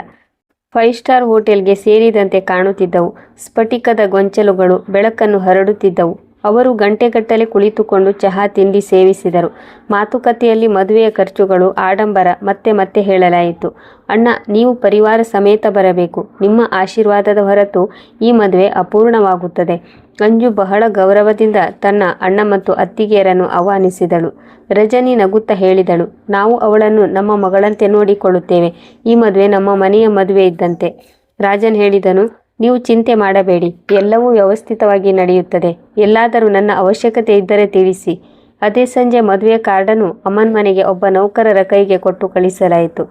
ಫೈವ್ ಸ್ಟಾರ್ ಹೋಟೆಲ್ಗೆ ಸೇರಿದಂತೆ ಕಾಣುತ್ತಿದ್ದವು. ಸ್ಫಟಿಕದ ಗೊಂಚಲುಗಳು ಬೆಳಕನ್ನು ಹರಡುತ್ತಿದ್ದವು. ಅವರು ಗಂಟೆಗಟ್ಟಲೆ ಕುಳಿತುಕೊಂಡು ಚಹಾ ತಿಂಡಿ ಸೇವಿಸಿದರು. ಮಾತುಕತೆಯಲ್ಲಿ ಮದುವೆಯ ಖರ್ಚುಗಳು, ಆಡಂಬರ ಮತ್ತೆ ಮತ್ತೆ ಹೇಳಲಾಯಿತು. ಅಣ್ಣ, ನೀವು ಪರಿವಾರ ಸಮೇತ ಬರಬೇಕು. ನಿಮ್ಮ ಆಶೀರ್ವಾದದ ಹೊರತು ಈ ಮದುವೆ ಅಪೂರ್ಣವಾಗುತ್ತದೆ ಅಂಜು ಬಹಳ ಗೌರವದಿಂದ ತನ್ನ ಅಣ್ಣ ಮತ್ತು ಅತ್ತಿಗೆಯರನ್ನು ಆಹ್ವಾನಿಸಿದಳು. ರಜನಿ ನಗುತ್ತಾ ಹೇಳಿದಳು, ನಾವು ಅವಳನ್ನು ನಮ್ಮ ಮಗಳಂತೆ ನೋಡಿಕೊಳ್ಳುತ್ತೇವೆ. ಈ ಮದುವೆ ನಮ್ಮ ಮನೆಯ ಮದುವೆ ಇದ್ದಂತೆ ರಾಜನ್ ಹೇಳಿದನು ನೀವು ಚಿಂತೆ ಮಾಡಬೇಡಿ. ಎಲ್ಲವೂ ವ್ಯವಸ್ಥಿತವಾಗಿ ನಡೆಯುತ್ತದೆ. ಎಲ್ಲಾದರೂ ನನ್ನ ಅವಶ್ಯಕತೆ ಇದ್ದರೆ ತಿಳಿಸಿ. ಅದೇ ಸಂಜೆ ಮದುವೆ ಕಾರ್ಡನ್ನು ಅಮ್ಮನ ಮನೆಗೆ ಒಬ್ಬ ನೌಕರರ ಕೈಗೆ ಕೊಟ್ಟು ಕಳಿಸಲಾಯಿತು.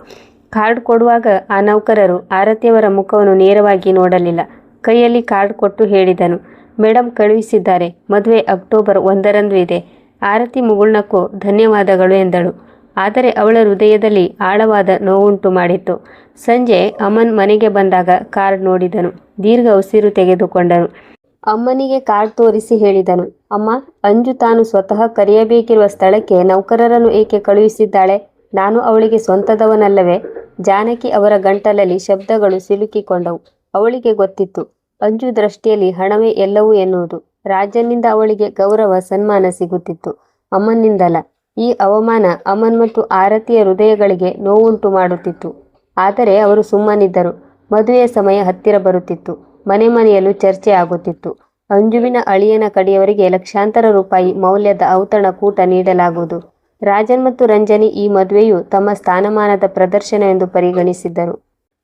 ಕಾರ್ಡ್ ಕೊಡುವಾಗ ಆ ನೌಕರರು ಆರತಿಯವರ ಮುಖವನ್ನು ನೇರವಾಗಿ ನೋಡಲಿಲ್ಲ. ಕೈಯಲ್ಲಿ ಕಾರ್ಡ್ ಕೊಟ್ಟು ಹೇಳಿದನು. ಮೇಡಮ್ ಕಳುಹಿಸಿದ್ದಾರೆ. ಮದುವೆ ಅಕ್ಟೋಬರ್ ಒಂದರಂದು ಇದೆ. ಆರತಿ ಮುಗುಳ್ನಕ್ಕೂ ಧನ್ಯವಾದಗಳು ಎಂದಳು. ಆದರೆ ಅವಳ ಹೃದಯದಲ್ಲಿ ಆಳವಾದ ನೋವುಂಟು ಮಾಡಿತ್ತು. ಸಂಜೆ ಅಮ್ಮನ್ ಮನೆಗೆ ಬಂದಾಗ ಕಾರ್ಡ್ ನೋಡಿದನು. ದೀರ್ಘ ಉಸಿರು ತೆಗೆದುಕೊಂಡನು. ಅಮ್ಮನಿಗೆ ಕಾರ್ಡ್ ತೋರಿಸಿ ಹೇಳಿದನು. ಅಮ್ಮ, ಅಂಜು ತಾನು ಸ್ವತಃ ಕರೆಯಬೇಕಿರುವ ಸ್ಥಳಕ್ಕೆ ನೌಕರರನ್ನು ಏಕೆ ಕಳುಹಿಸಿದ್ದಾಳೆ? ನಾನು ಅವಳಿಗೆ ಸ್ವಂತದವನಲ್ಲವೇ? ಜಾನಕಿ ಅವರ ಗಂಟಲಲ್ಲಿ ಶಬ್ದಗಳು ಸಿಲುಕಿಕೊಂಡವು. ಅವಳಿಗೆ ಗೊತ್ತಿತ್ತು. ಅಂಜು ದೃಷ್ಟಿಯಲ್ಲಿ ಹಣವೇ ಎಲ್ಲವೂ ಎನ್ನುವುದು. ರಾಜನಿಂದ ಅವಳಿಗೆ ಗೌರವ, ಸನ್ಮಾನ ಸಿಗುತ್ತಿತ್ತು. ಅಮ್ಮನಿಂದಲ್ಲ ಈ ಅವಮಾನ ಅಮನ್ ಮತ್ತು ಆರತಿಯ ಹೃದಯಗಳಿಗೆ ನೋವುಂಟು ಮಾಡುತ್ತಿತ್ತು. ಆದರೆ ಅವರು ಸುಮ್ಮನಿದ್ದರು. ಮದುವೆಯ ಸಮಯ ಹತ್ತಿರ ಬರುತ್ತಿತ್ತು. ಮನೆ ಮನೆಯಲ್ಲೂ ಚರ್ಚೆ ಆಗುತ್ತಿತ್ತು. ಅಂಜುವಿನ ಅಳಿಯನ ಕಡೆಯವರಿಗೆ ಲಕ್ಷಾಂತರ ರೂಪಾಯಿ ಮೌಲ್ಯದ ಔತಣ ಕೂಟ ನೀಡಲಾಗುವುದು. ರಾಜನ್ ಮತ್ತು ರಂಜನಿ ಈ ಮದುವೆಯು ತಮ್ಮ ಸ್ಥಾನಮಾನದ ಪ್ರದರ್ಶನ ಎಂದು ಪರಿಗಣಿಸಿದ್ದರು.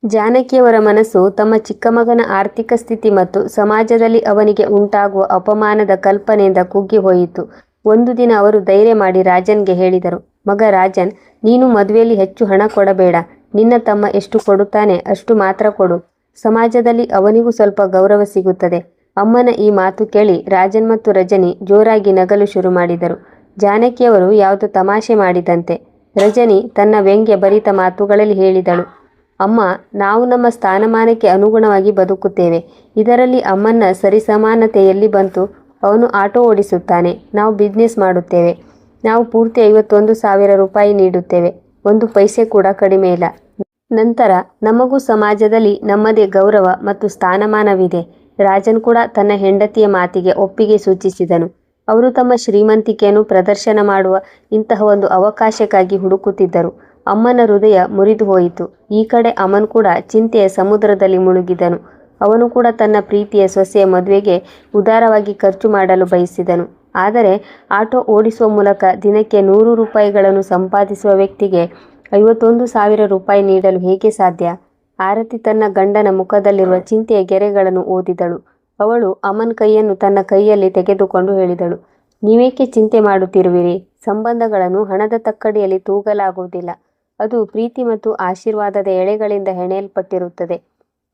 ಜಾನಕಿಯವರ ಮನಸ್ಸು ತಮ್ಮ ಚಿಕ್ಕಮಗನ ಆರ್ಥಿಕ ಸ್ಥಿತಿ ಮತ್ತು ಸಮಾಜದಲ್ಲಿ ಅವನಿಗೆ ಉಂಟಾಗುವ ಅಪಮಾನದ ಕಲ್ಪನೆಯಿಂದ ಕುಗ್ಗಿ ಹೋಯಿತು. ಒಂದು ದಿನ ಅವರು ಧೈರ್ಯ ಮಾಡಿ ರಾಜನ್ಗೆ ಹೇಳಿದರು, ಮಗ ರಾಜನ್, ನೀನು ಮದುವೆಯಲ್ಲಿ ಹೆಚ್ಚು ಹಣ ಕೊಡಬೇಡ, ನಿನ್ನ ತಮ್ಮ ಎಷ್ಟು ಕೊಡುತ್ತಾನೆ ಅಷ್ಟು ಮಾತ್ರ ಕೊಡು. ಸಮಾಜದಲ್ಲಿ ಅವನಿಗೂ ಸ್ವಲ್ಪ ಗೌರವ ಸಿಗುತ್ತದೆ. ಅಮ್ಮನ ಈ ಮಾತು ಕೇಳಿ ರಾಜನ್ ಮತ್ತು ರಜನಿ ಜೋರಾಗಿ ನಗಲು ಶುರು ಮಾಡಿದರು. ಜಾನಕಿಯವರು ಯಾವುದು ತಮಾಷೆ ಮಾಡಿದಂತೆ. ರಜನಿ ತನ್ನ ವ್ಯಂಗ್ಯ ಭರಿತ ಮಾತುಗಳಲ್ಲಿ ಹೇಳಿದಳು, ಅಮ್ಮ, ನಾವು ನಮ್ಮ ಸ್ಥಾನಮಾನಕ್ಕೆ ಅನುಗುಣವಾಗಿ ಬದುಕುತ್ತೇವೆ. ಇದರಲ್ಲಿ ಅಮ್ಮನ ಸರಿಸಮಾನತೆ ಎಲ್ಲಿ ಬಂತು ಅವನು ಆಟೋ ಓಡಿಸುತ್ತಾನೆ. ನಾವು ಬಿಸ್ನೆಸ್ ಮಾಡುತ್ತೇವೆ. ನಾವು ಪೂರ್ತಿ ಐವತ್ತೊಂದು ಸಾವಿರ ರೂಪಾಯಿ ನೀಡುತ್ತೇವೆ. ಒಂದು ಪೈಸೆ ಕೂಡ ಕಡಿಮೆ ಇಲ್ಲ. ನಂತರ, ನಮಗೂ ಸಮಾಜದಲ್ಲಿ ನಮ್ಮದೇ ಗೌರವ ಮತ್ತು ಸ್ಥಾನಮಾನವಿದೆ. ರಾಜನ್ ಕೂಡ ತನ್ನ ಹೆಂಡತಿಯ ಮಾತಿಗೆ ಒಪ್ಪಿಗೆ ಸೂಚಿಸಿದನು. ಅವರು ತಮ್ಮ ಶ್ರೀಮಂತಿಕೆಯನ್ನು ಪ್ರದರ್ಶನ ಮಾಡುವ ಇಂತಹ ಒಂದು ಅವಕಾಶಕ್ಕಾಗಿ ಹುಡುಕುತ್ತಿದ್ದರು. ಅಮ್ಮನ ಹೃದಯ ಮುರಿದು ಹೋಯಿತು. ಈ ಕಡೆ ಅಮನ್ ಕೂಡ ಚಿಂತೆಯ ಸಮುದ್ರದಲ್ಲಿ ಮುಳುಗಿದನು. ಅವನು ಕೂಡ ತನ್ನ ಪ್ರೀತಿಯ ಸೊಸೆಯ ಮದುವೆಗೆ ಉದಾರವಾಗಿ ಖರ್ಚು ಮಾಡಲು ಬಯಸಿದನು. ಆದರೆ ಆಟೋ ಓಡಿಸುವ ಮೂಲಕ ದಿನಕ್ಕೆ ನೂರು ರೂಪಾಯಿಗಳನ್ನು ಸಂಪಾದಿಸುವ ವ್ಯಕ್ತಿಗೆ ಐವತ್ತೊಂದು ಸಾವಿರ ರೂಪಾಯಿ ನೀಡಲು ಹೇಗೆ ಸಾಧ್ಯ? ಆರತಿ ತನ್ನ ಗಂಡನ ಮುಖದಲ್ಲಿರುವ ಚಿಂತೆಯ ಗೆರೆಗಳನ್ನು ಓದಿದಳು. ಅವಳು ಅಮನ್ ಕೈಯನ್ನು ತನ್ನ ಕೈಯಲ್ಲಿ ತೆಗೆದುಕೊಂಡು ಹೇಳಿದಳು, ನೀವೇಕೆ ಚಿಂತೆ ಮಾಡುತ್ತಿರುವಿರಿ? ಸಂಬಂಧಗಳನ್ನು ಹಣದ ತಕ್ಕಡಿಯಲ್ಲಿ ತೂಗಲಾಗುವುದಿಲ್ಲ. ಅದು ಪ್ರೀತಿ ಮತ್ತು ಆಶೀರ್ವಾದದ ಎಳೆಗಳಿಂದ ಹೆಣೆಯಲ್ಪಟ್ಟಿರುತ್ತದೆ.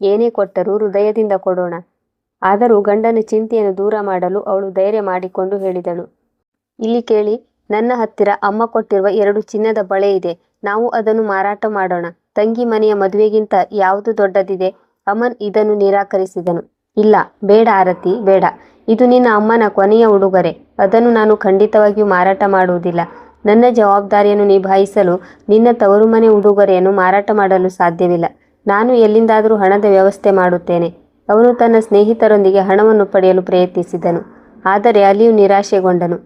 ಏನೇ ಕೊಟ್ಟರೂ ಹೃದಯದಿಂದ ಕೊಡೋಣ. ಆದರೂ ಗಂಡನ ಚಿಂತೆಯನ್ನು ದೂರ ಮಾಡಲು ಅವಳು ಧೈರ್ಯ ಮಾಡಿಕೊಂಡು ಹೇಳಿದಳು. ಇಲ್ಲಿ ಕೇಳಿ, ನನ್ನ ಹತ್ತಿರ ಅಮ್ಮ ಕೊಟ್ಟಿರುವ ಎರಡು ಚಿನ್ನದ ಬಳೆ ಇದೆ. ನಾವು ಅದನ್ನು ಮಾರಾಟ ಮಾಡೋಣ. ತಂಗಿ ಮನೆಯ ಮದುವೆಗಿಂತ ಯಾವುದು ದೊಡ್ಡದಿದೆ? ಅಮನ್ ಇದನ್ನು ನಿರಾಕರಿಸಿದನು. ಇಲ್ಲ, ಬೇಡ ಆರತಿ, ಬೇಡ. ಇದು ನಿನ್ನ ಅಮ್ಮನ ಕೊನೆಯ ಉಡುಗೊರೆ. ಅದನ್ನು ನಾನು ಖಂಡಿತವಾಗಿಯೂ ಮಾರಾಟ ಮಾಡುವುದಿಲ್ಲ. ನನ್ನ ಜವಾಬ್ದಾರಿಯನ್ನು ನಿಭಾಯಿಸಲು ನಿನ್ನ ತವರು ಮನೆ ಉಡುಗೊರೆಯನ್ನು ಮಾರಾಟ ಮಾಡಲು ಸಾಧ್ಯವಿಲ್ಲ. ನಾನು ಎಲ್ಲಿಂದಾದರೂ ಹಣದ ವ್ಯವಸ್ಥೆ ಮಾಡುತ್ತೇನೆ. ಅವನು ತನ್ನ ಸ್ನೇಹಿತರೊಂದಿಗೆ ಹಣವನ್ನು ಪಡೆಯಲು ಪ್ರಯತ್ನಿಸಿದನು. ಆದರೆ ಅಲಿಯು ನಿರಾಶೆಗೊಂಡನು.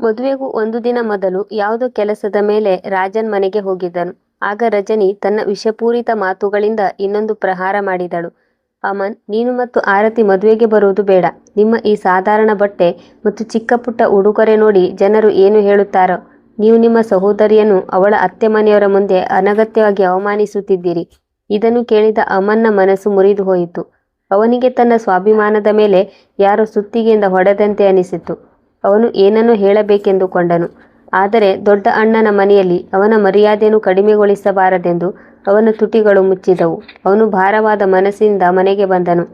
ಮದುವೆಗೂ ಒಂದು ದಿನ ಮೊದಲು ಯಾವುದೋ ಕೆಲಸದ ಮೇಲೆ ರಾಜನ್ ಮನೆಗೆ ಹೋಗಿದ್ದನು. ಆಗ ರಜನಿ ತನ್ನ ವಿಷಪೂರಿತ ಮಾತುಗಳಿಂದ ಇನ್ನೊಂದು ಪ್ರಹಾರ ಮಾಡಿದಳು. ಅಮನ್, ನೀನು ಮತ್ತು ಆರತಿ ಮದುವೆಗೆ ಬರುವುದು ಬೇಡ. ನಿಮ್ಮ ಈ ಸಾಧಾರಣ ಬಟ್ಟೆ ಮತ್ತು ಚಿಕ್ಕ ಪುಟ್ಟ ಉಡುಗೊರೆ ನೋಡಿ ಜನರು ಏನು ಹೇಳುತ್ತಾರೋ. ನೀವು ನಿಮ್ಮ ಸಹೋದರಿಯನ್ನು ಅವಳ ಅತ್ತೆ ಮನೆಯವರ ಮುಂದೆ ಅನಗತ್ಯವಾಗಿ ಅವಮಾನಿಸುತ್ತಿದ್ದೀರಿ. ಇದನ್ನು ಕೇಳಿದ ಅಮನ್ನ ಮನಸ್ಸು ಮುರಿದು ಹೋಯಿತು. ಅವನಿಗೆ ತನ್ನ ಸ್ವಾಭಿಮಾನದ ಮೇಲೆ ಯಾರು ಸುತ್ತಿಗೆಯಿಂದ ಹೊಡೆದಂತೆ ಅನಿಸಿತು. ಅವನು ಏನನ್ನು ಹೇಳಬೇಕೆಂದುಕೊಂಡನು. ಆದರೆ ದೊಡ್ಡ ಅಣ್ಣನ ಮನೆಯಲ್ಲಿ ಅವನ ಮರ್ಯಾದೆಯನ್ನು ಕಡಿಮೆಗೊಳಿಸಬಾರದೆಂದು ಅವನ ತುಟಿಗಳು ಮುಚ್ಚಿದವು. ಅವನು ಭಾರವಾದ ಮನಸ್ಸಿನಿಂದ ಮನೆಗೆ ಬಂದನು.